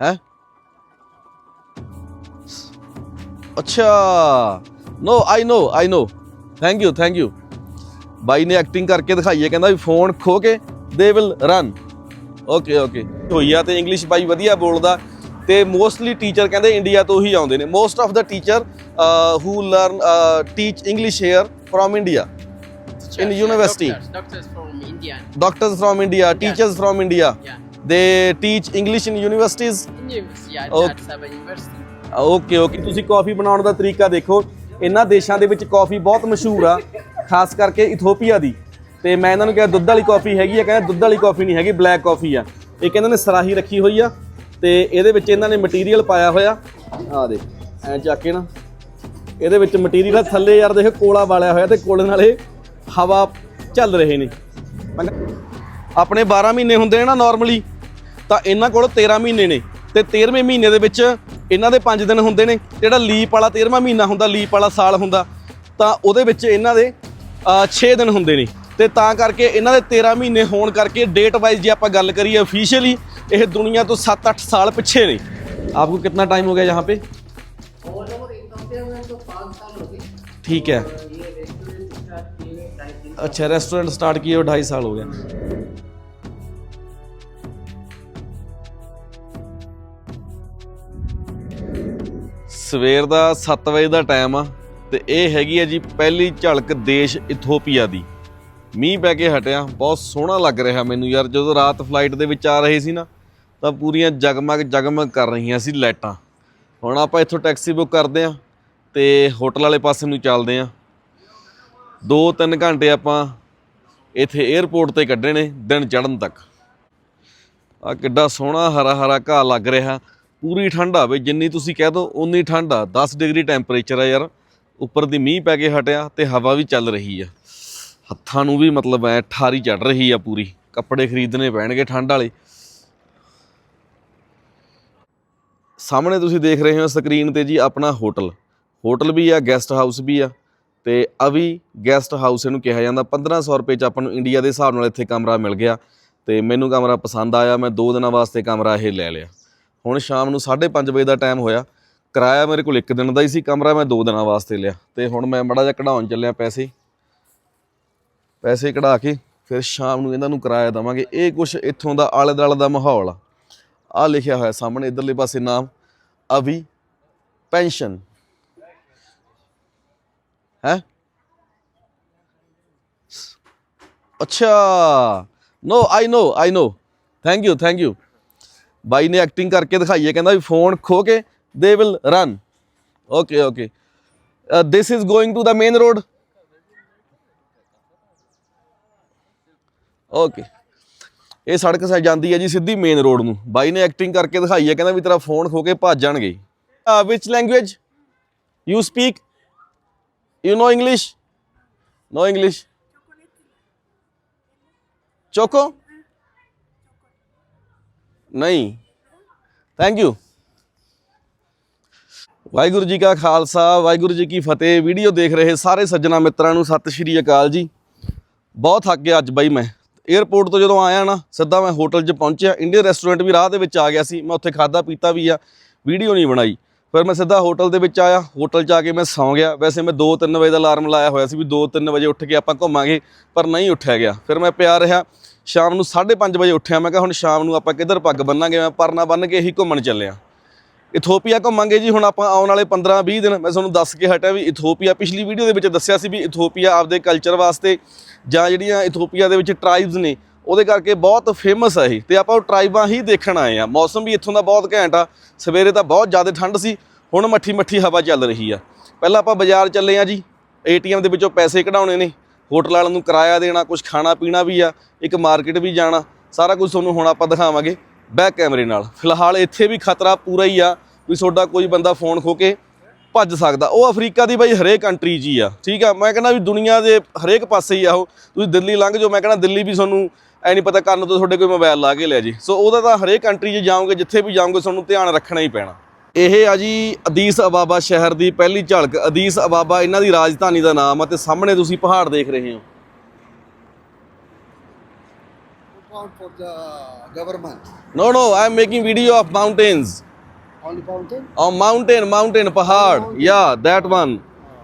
ਹੈ? ਅੱਛਾ। No I know I know thank you thank you ਬਾਈ ਨੇ ਐਕਟਿੰਗ ਕਰਕੇ ਦਿਖਾਈ ਹੈ ਕਹਿੰਦਾ ਵੀ ਫੋਨ ਖੋ ਕੇ ਦੇ ਵਿਲ ਰਨ ਓਕੇ ਓਕੇ ਹੋਈ ਆ ਤੇ ਇੰਗਲਿਸ਼ ਬਾਈ ਵਧੀਆ ਬੋਲਦਾ। ਤੇ ਮੋਸਟਲੀ ਟੀਚਰ ਕਹਿੰਦੇ ਇੰਡੀਆ ਤੋਂ ਹੀ ਆਉਂਦੇ ਨੇ। Most of the teacher who learn teach English here from India Teachers, yeah, university. Doctors, doctors from India. Doctors from India teachers from India Yeah. They teach English in universities university, yeah, Sabah University. Okay okay ਤੁਸੀਂ ਕਾਫੀ ਬਣਾਉਣ ਦਾ ਤਰੀਕਾ ਦੇਖੋ। ਇਹਨਾਂ ਦੇਸ਼ਾਂ ਦੇ ਵਿੱਚ ਕਾਫੀ ਬਹੁਤ ਮਸ਼ਹੂਰ ਆ ਖਾਸ ਕਰਕੇ ਇਥੋਪੀਆ ਦੀ। ਤੇ ਮੈਂ ਇਹਨਾਂ ਨੂੰ ਕਿਹਾ ਦੁੱਧ ਵਾਲੀ ਕਾਫੀ ਹੈਗੀ ਆ। ਕਹਿੰਦੇ ਦੁੱਧ ਵਾਲੀ ਕਾਫੀ ਨਹੀਂ ਹੈਗੀ ਬਲੈਕ ਕਾਫੀ ਆ। ਇਹ ਕਹਿੰਦੇ ਨੇ ਸਰਾਹੀ ਰੱਖੀ ਹੋਈ ਆ। ਤੇ ਇਹਦੇ ਵਿੱਚ ਇਹਨਾਂ ਨੇ ਮਟੀਰੀਅਲ ਪਾਇਆ ਹੋਇਆ। ਆ ਦੇਖ ਐ ਚੱਕ ਕੇ ਨਾ। ਇਹਦੇ ਵਿੱਚ ਮਟੀਰੀਅਲ ਥੱਲੇ ਯਾਰ ਦੇਖ ਕੋਲਾ ਵਾਲਿਆ ਹੋਇਆ ਤੇ ਕੋਲੇ ਨਾਲੇ ਹਵਾ ਚੱਲ ਰਹੇ ਨੇ। ਆਪਣੇ 12 ਮਹੀਨੇ ਹੁੰਦੇ ਨੇ ਨਾ ਨਾਰਮਲੀ ਤਾਂ ਇਹਨਾਂ ਕੋਲ 13 ਮਹੀਨੇ ਨੇ ਤੇ 13ਵੇਂ ਮਹੀਨੇ ਦੇ ਵਿੱਚ ਇਹਨਾਂ ਦੇ 5 ਦਿਨ ਹੁੰਦੇ ਨੇ, ਜਿਹੜਾ ਲੀਪ ਵਾਲਾ 13ਵਾਂ ਮਹੀਨਾ ਹੁੰਦਾ, ਲੀਪ ਵਾਲਾ ਸਾਲ ਹੁੰਦਾ, ਤਾਂ ਉਹਦੇ ਵਿੱਚ ਇਹਨਾਂ ਦੇ 6 ਦਿਨ ਹੁੰਦੇ ਨੇ। ਤੇ ਤਾਂ ਕਰਕੇ ਇਹਨਾਂ ਦੇ 13 ਮਹੀਨੇ ਹੋਣ ਕਰਕੇ ਡੇਟ ਵਾਈਜ਼ ਜੇ ਆਪਾਂ ਗੱਲ ਕਰੀਏ ਅਫੀਸ਼ੀਅਲੀ ਇਹ ਦੁਨੀਆ ਤੋਂ 7-8 ਸਾਲ ਪਿੱਛੇ ਨੇ। ਆਪਕੋ ਕਿੰਨਾ ਟਾਈਮ ਹੋ ਗਿਆ ਯਹਾਂ ਪੇ? ठीक है अच्छा रेस्टोरेंट स्टार्ट किए ढाई ਸਾਲ ਹੋ गया ਸਵੇਰ ਦਾ 7 ਵਜੇ ਦਾ ਟਾਈਮ ਆ ਤੇ ਇਹ ਹੈਗੀ ਆ ਜੀ ਪਹਿਲੀ ਝਲਕ ਦੇਸ਼ ਇਥੋਪੀਆ ਦੀ। ਮੀਂਹ ਪੈ ਕੇ ਹਟਿਆ, ਬਹੁਤ ਸੋਹਣਾ ਲੱਗ ਰਿਹਾ ਮੈਨੂੰ ਯਾਰ। ਜਦੋਂ ਰਾਤ ਫਲਾਈਟ ਦੇ ਵਿੱਚ ਆ ਰਹੇ ਸੀ ਨਾ, ਤਾਂ ਪੂਰੀਆਂ ਜਗਮਗ ਜਗਮਗ ਕਰ ਰਹੀਆਂ ਸੀ ਲਾਈਟਾਂ। ਹੁਣ ਆਪਾਂ ਇੱਥੋਂ ਟੈਕਸੀ ਬੁੱਕ ਕਰਦੇ ਆ ਤੇ ਹੋਟਲ ਵਾਲੇ ਪਾਸੇ ਨੂੰ ਚੱਲਦੇ ਆ 2-3 ਘੰਟੇ ਆਪਾਂ ਇੱਥੇ 에ਅਰਪੋਰਟ ਤੇ ਕੱਢੇ ਨੇ ਦਿਨ ਚੜ੍ਹਨ ਤੱਕ। ਆ ਕਿੱਡਾ ਸੋਹਣਾ ਹਰਾ ਹਰਾ ਘਾਹ ਲੱਗ ਰਿਹਾ। ਪੂਰੀ ਠੰਡ ਆ ਬਈ ਜਿੰਨੀ ਤੁਸੀਂ ਕਹਿ ਦੋ ਉਨੀ ਠੰਡ ਆ। 10 ਡਿਗਰੀ ਟੈਂਪਰੇਚਰ ਆ ਯਾਰ। ਉੱਪਰ ਦੀ ਮੀਂਹ ਪੈ ਕੇ ਹਟਿਆ ਤੇ ਹਵਾ ਵੀ ਚੱਲ ਰਹੀ ਆ। ਹੱਥਾਂ ਨੂੰ ਵੀ ਮਤਲਬ ਐ ਠਾਰੀ ਚੜ ਰਹੀ ਆ ਪੂਰੀ। ਕੱਪੜੇ ਖਰੀਦਣੇ ਪੈਣਗੇ ਠੰਡ ਵਾਲੇ। ਸਾਹਮਣੇ ਤੁਸੀਂ ਦੇਖ ਰਹੇ ਹੋ ਸਕਰੀਨ ਤੇ ਜੀ ਆਪਣਾ ਹੋਟਲ। ਹੋਟਲ ਵੀ ਆ, ਗੈਸਟ ਹਾਊਸ ਵੀ ਆ। ਤੇ ਅਵੀ ਗੈਸਟ ਹਾਊਸ ਇਹਨੂੰ ਕਿਹਾ ਜਾਂਦਾ। 1500 ਰੁਪਏ ਚ ਆਪਾਂ ਨੂੰ ਇੰਡੀਆ ਦੇ ਹਿਸਾਬ ਨਾਲ ਇੱਥੇ ਕਮਰਾ ਮਿਲ ਗਿਆ। ਤੇ ਮੈਨੂੰ ਕਮਰਾ ਪਸੰਦ ਆਇਆ। ਮੈਂ 2 ਦਿਨਾਂ ਵਾਸਤੇ ਕਮਰਾ ਇਹ ਲੈ ਲਿਆ। ਹੁਣ ਸ਼ਾਮ ਨੂੰ 5:30 ਵਜੇ ਦਾ ਟਾਈਮ ਹੋਇਆ। ਕਿਰਾਇਆ ਮੇਰੇ ਕੋਲ ਇੱਕ ਦਿਨ ਦਾ ਹੀ ਸੀ, ਕਮਰਾ ਮੈਂ ਦੋ ਦਿਨਾਂ ਵਾਸਤੇ ਲਿਆ। ਤੇ ਹੁਣ ਮੈਂ ਮੜਾ ਜਿਹਾ ਕਢਾਉਣ ਚੱਲਿਆ ਪੈਸੇ। ਪੈਸੇ ਕਢਾ ਕੇ ਫਿਰ ਸ਼ਾਮ ਨੂੰ ਇਹਨਾਂ ਨੂੰ ਕਿਰਾਇਆ ਦਵਾਂਗੇ। ਇਹ ਕੁਝ ਇੱਥੋਂ ਦਾ ਆਲੇ ਦੁਆਲੇ ਦਾ ਮਾਹੌਲ ਆ। ਆ ਲਿਖਿਆ ਹੋਇਆ ਸਾਹਮਣੇ, ਇਧਰਲੇ ਪਾਸੇ ਨਾਮ, ਅਵੀ ਪੈਨਸ਼ਨ। ਹੈ? ਅੱਛਾ। No I know I know thank you thank you ਬਾਈ ਨੇ ਐਕਟਿੰਗ ਕਰਕੇ ਦਿਖਾਈ ਹੈ, ਕਹਿੰਦਾ ਵੀ ਫੋਨ ਖੋ ਕੇ they will run okay okay this is going to the main road okay ਇਹ ਸੜਕ ਸਾ, ਜਾਂਦੀ ਹੈ ਜੀ ਸਿੱਧੀ ਮੇਨ ਰੋਡ ਨੂੰ। ਬਾਈ ਨੇ ਐਕਟਿੰਗ ਕਰਕੇ ਦਿਖਾਈ ਹੈ, ਕਹਿੰਦਾ ਵੀ ਤੇਰਾ ਫੋਨ ਖੋ ਕੇ ਭੱਜ ਜਾਣਗੇ। Which language you speak you know English no English choco. ਨਹੀਂ। ਥੈਂਕ ਯੂ ਵਾਹਿਗੁਰੂ ਜੀ ਕਾ ਖਾਲਸਾ, ਵਾਹਿਗੁਰੂ ਜੀ ਕੀ ਫਤਿਹ। ਵੀਡੀਓ ਦੇਖ ਰਹੇ ਸਾਰੇ ਸੱਜਣਾ ਮਿੱਤਰਾਂ ਨੂੰ ਸਤਿ ਸ਼੍ਰੀ ਅਕਾਲ ਜੀ। ਬਹੁਤ ਥੱਕ ਗਿਆ ਅੱਜ ਬਾਈ ਮੈਂ। 에ਅਰਪੋਰਟ ਤੋਂ ਜਦੋਂ ਆਇਆ ਨਾ, ਸਿੱਧਾ ਮੈਂ ਹੋਟਲ 'ਚ ਪਹੁੰਚਿਆ। ਇੰਡੀਅਨ ਰੈਸਟੋਰੈਂਟ ਵੀ ਰਾਹ ਦੇ ਵਿੱਚ ਆ ਗਿਆ ਸੀ। ਮੈਂ ਉੱਥੇ ਖਾਦਾ ਪੀਤਾ ਵੀ ਆ। ਵੀਡੀਓ ਨਹੀਂ ਬਣਾਈ। ਫਿਰ ਮੈਂ ਸਿੱਧਾ ਹੋਟਲ ਦੇ ਵਿੱਚ ਆਇਆ। ਹੋਟਲ 'ਚ ਆ ਕੇ ਮੈਂ ਸੌਂ ਗਿਆ। ਵੈਸੇ ਮੈਂ 2-3 ਵਜੇ ਦਾ ਅਲਾਰਮ ਲਾਇਆ ਹੋਇਆ ਸੀ ਵੀ 2-3 ਵਜੇ ਉੱਠ ਕੇ ਆਪਾਂ ਘੁੰਮਾਂਗੇ, ਪਰ ਨਹੀਂ ਉੱਠਿਆ ਗਿਆ। ਫਿਰ ਮੈਂ ਪਿਆ ਰਿਹਾ। ਸ਼ਾਮ ਨੂੰ 5:30 ਵਜੇ ਉੱਠਿਆ, ਮੈਂ ਕਿਹਾ ਹੁਣ ਸ਼ਾਮ ਨੂੰ ਆਪਾਂ ਕਿੱਧਰ ਪੱਗ ਬੰਨਾਂਗੇ? ਮੈਂ ਪਰਨਾ ਬੰਨ ਕੇ ਇਹੀ ਘੁੰਮਣ ਚੱਲਿਆ ਇਥੋਪੀਆ ਘੁੰਮਾਂਗੇ ਜੀ, ਹੁਣ ਆਪਾਂ ਆਉਣ ਵਾਲੇ 15-20 ਦਿਨ, ਮੈਂ ਤੁਹਾਨੂੰ ਦੱਸ ਕੇ ਹਟਿਆ ਵੀ ਇਥੋਪੀਆ ਪਿਛਲੀ ਵੀਡੀਓ ਦੇ ਵਿੱਚ ਦੱਸਿਆ ਸੀ ਵੀ ਇਥੋਪੀਆ ਆਪਦੇ ਕਲਚਰ ਵਾਸਤੇ ਜਾਂ ਜਿਹੜੀਆਂ ਇਥੋਪੀਆ ਦੇ ਵਿੱਚ ਟ੍ਰਾਈਬਸ ਨੇ, ਉਹਦੇ ਕਰਕੇ ਬਹੁਤ ਫੇਮਸ ਹੈ ਇਹ। ਤੇ ਆਪਾਂ ਉਹ ਟ੍ਰਾਈਬਾਂ ਹੀ ਦੇਖਣ ਆਏ ਆ। ਮੌਸਮ ਵੀ ਇੱਥੋਂ ਦਾ ਬਹੁਤ ਘੈਂਟ ਆ। ਸਵੇਰੇ ਤਾਂ ਬਹੁਤ ਜ਼ਿਆਦਾ ਠੰਡ ਸੀ, ਹੁਣ ਮੱਠੀ ਮੱਠੀ ਹਵਾ ਚੱਲ ਰਹੀ ਆ। ਪਹਿਲਾਂ ਆਪਾਂ ਬਾਜ਼ਾਰ ਚੱਲੇ ਆ ਜੀ, ਏਟੀਐਮ ਦੇ ਵਿੱਚੋਂ ਪੈਸੇ ਕਢਾਉਣੇ ਨੇ। ਹੋਟਲ ਵਾਲਿਆਂ ਨੂੰ ਕਿਰਾਇਆ ਦੇਣਾ ਕੁਝ ਖਾਣਾ ਪੀਣਾ ਵੀ ਆ, ਇੱਕ ਮਾਰਕੀਟ ਵੀ ਜਾਣਾ, ਸਾਰਾ ਕੁਝ ਤੁਹਾਨੂੰ ਹੁਣ ਆਪਾਂ ਦਿਖਾਵਾਂਗੇ ਬੈਕ ਕੈਮਰੇ ਨਾਲ। ਫਿਲਹਾਲ ਇੱਥੇ ਵੀ ਖਤਰਾ ਪੂਰਾ ਹੀ ਆ ਵੀ ਤੁਹਾਡਾ ਕੋਈ ਬੰਦਾ ਫੋਨ ਖੋ ਕੇ ਭੱਜ ਸਕਦਾ। ਉਹ ਅਫਰੀਕਾ ਦੀ ਬਾਈ ਹਰੇਕ ਕੰਟਰੀ 'ਚ ਹੀ ਆ, ਠੀਕ ਆ? ਮੈਂ ਕਹਿੰਦਾ ਵੀ ਦੁਨੀਆ ਦੇ ਹਰੇਕ ਪਾਸੇ ਹੀ ਆ ਉਹ। ਤੁਸੀਂ ਦਿੱਲੀ ਲੰਘ ਜਾਓ, ਮੈਂ ਕਹਿੰਦਾ ਦਿੱਲੀ ਵੀ ਤੁਹਾਨੂੰ ਐ ਨਹੀਂ ਪਤਾ ਕਰਨ ਤੋਂ ਤੁਹਾਡੇ ਕੋਈ ਮੋਬਾਈਲ ਲਾ ਕੇ ਲੈ ਜੇ। ਸੋ ਉਹਦਾ ਤਾਂ ਹਰੇਕ ਕੰਟਰੀ 'ਚ ਜਾਓਗੇ, ਜਿੱਥੇ ਵੀ ਜਾਓਗੇ, ਤੁਹਾਨੂੰ ਧਿਆਨ ਰੱਖਣਾ ਹੀ ਪੈਣਾ। ਇਹ ਆ ਜੀ ਅਦੀਸ ਅਬਾਬਾ ਸ਼ਹਿਰ ਦੀ ਪਹਿਲੀ ਝਲਕ ਅਦੀਸ ਅਬਾਬਾ ਇਹਨਾਂ ਦੀ ਰਾਜਧਾਨੀ ਦਾ ਨਾਮ ਆ ਤੇ ਸਾਹਮਣੇ ਤੁਸੀਂ ਪਹਾੜ ਦੇਖ ਰਹੇ ਹੋ found for the government. No, no, I am making video of mountains. Only fountain? Oh, mountain, mountain, pahad. Yeah, that one.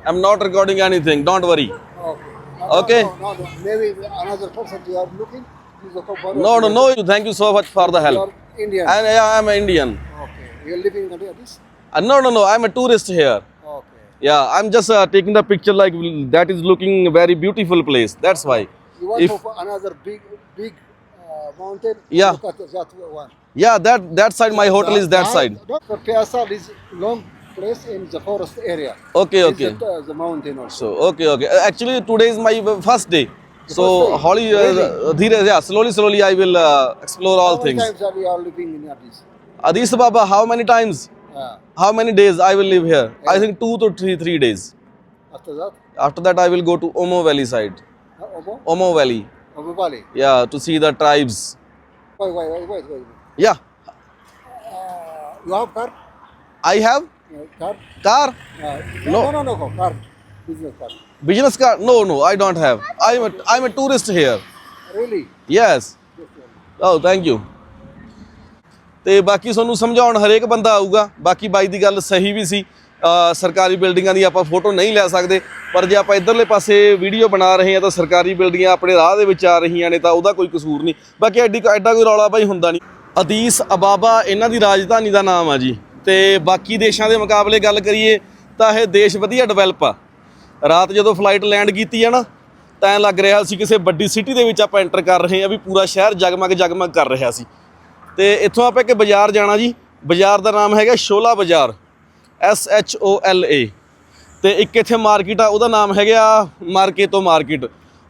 I'm not recording anything. Don't worry. Okay. No, Okay. No, no, no. Maybe another person you are looking. He's a co- No, no, no. Thank you so much for the You help. are Indian. And yeah, I'm an Indian. okay. You're living in this? Uh, no, no, no. I'm a tourist here. Okay. Yeah, I'm just uh, taking the picture like that is looking very beautiful place. That's why. You want If another big, big uh, mountain? Yeah. Look at that one. yeah, that that side my hotel is that side. The Piazza is long place in the forest area. Okay, Is okay. it, uh, the mountain also. So okay, okay. Uh, Actually, today is my first day. So first day? Holly, uh, Really? dhire- yeah, slowly, slowly I will uh, explore all How many things. times are you are living in Addis? Addis Ababa, how many times? Uh, How many days I will live here? I think two to three three days. after that, After that, I will go to Omo Valley side. uh, Obo? Omo Valley, Obo Valley. yeah, to see the tribes. Wait, wait, wait, wait, wait. Yeah, Uh, you have car? I have Uh, car? car, Uh, No. no, no, no, no, car. Business car. business car. No, no, I don't have. I'm a, I'm a tourist here. Really? Yes. Oh, thank you. ਤੇ ਬਾਕੀ ਤੁਹਾਨੂੰ ਸਮਝਾਉਣ ਹਰੇਕ ਬੰਦਾ ਆਊਗਾ। ਬਾਕੀ ਬਾਈ ਦੀ ਗੱਲ ਸਹੀ ਵੀ ਸੀ। ਸਰਕਾਰੀ ਬਿਲਡਿੰਗਾਂ ਦੀ ਆਪਾਂ ਫੋਟੋ ਨਹੀਂ ਲੈ ਸਕਦੇ। ਪਰ ਜੇ ਆਪਾਂ ਇਧਰਲੇ ਪਾਸੇ ਵੀਡੀਓ ਬਣਾ ਰਹੇ ਹਾਂ ਤਾਂ ਸਰਕਾਰੀ ਬਿਲਡਿੰਗਾਂ ਆਪਣੇ ਰਾਹ ਦੇ ਵਿੱਚ ਆ ਰਹੀਆਂ ਨੇ ਤਾਂ ਉਹਦਾ ਕੋਈ ਕਸੂਰ ਨਹੀਂ। ਬਾਕੀ ਐਡੀ ਐਡਾ ਕੋਈ ਰੌਲਾ ਬਾਈ ਹੁੰਦਾ ਨਹੀਂ। ਅਦੀਸ ਅਬਾਬਾ, ਇਹਨਾਂ ਦੀ ਰਾਜਧਾਨੀ ਦਾ ਨਾਮ ਆ ਜੀ। ਤੇ ਬਾਕੀ ਦੇਸ਼ਾਂ ਦੇ ਮੁਕਾਬਲੇ ਗੱਲ ਕਰੀਏ ਤਾਂ ਇਹ ਦੇਸ਼ ਵਧੀਆ ਡਿਵੈਲਪ ਆ। ਰਾਤ ਜਦੋਂ ਫਲਾਈਟ ਲੈਂਡ ਕੀਤੀ ਆ ਨਾ, ਤਾਂ ਐਂ ਲੱਗ ਰਿਹਾ ਸੀ ਕਿਸੇ ਵੱਡੀ ਸਿਟੀ ਦੇ ਵਿੱਚ ਆਪਾਂ ਐਂਟਰ ਕਰ ਰਹੇ ਹਾਂ ਵੀ ਪੂਰਾ ਸ਼ਹਿਰ ਜਗਮਗ ਜਗਮਗ ਕਰ ਰਿਹਾ ਸੀ। ਤੇ ਇੱਥੋਂ ਆਪਾਂ ਇੱਕ ਬਾਜ਼ਾਰ ਜਾਣਾ ਜੀ। ਬਾਜ਼ਾਰ ਦਾ ਨਾਮ ਹੈਗਾ ਸ਼ੋਲਾ ਬਾਜ਼ਾਰ। S H ਓ L ਏ ਤੇ ਇੱਕ ਇੱਥੇ ਮਾਰਕੀਟ ਆ, ਉਹਦਾ ਨਾਮ ਹੈਗਾ ਮਾਰਕੇ ਤੋਂ ਮਾਰਕੀਟ।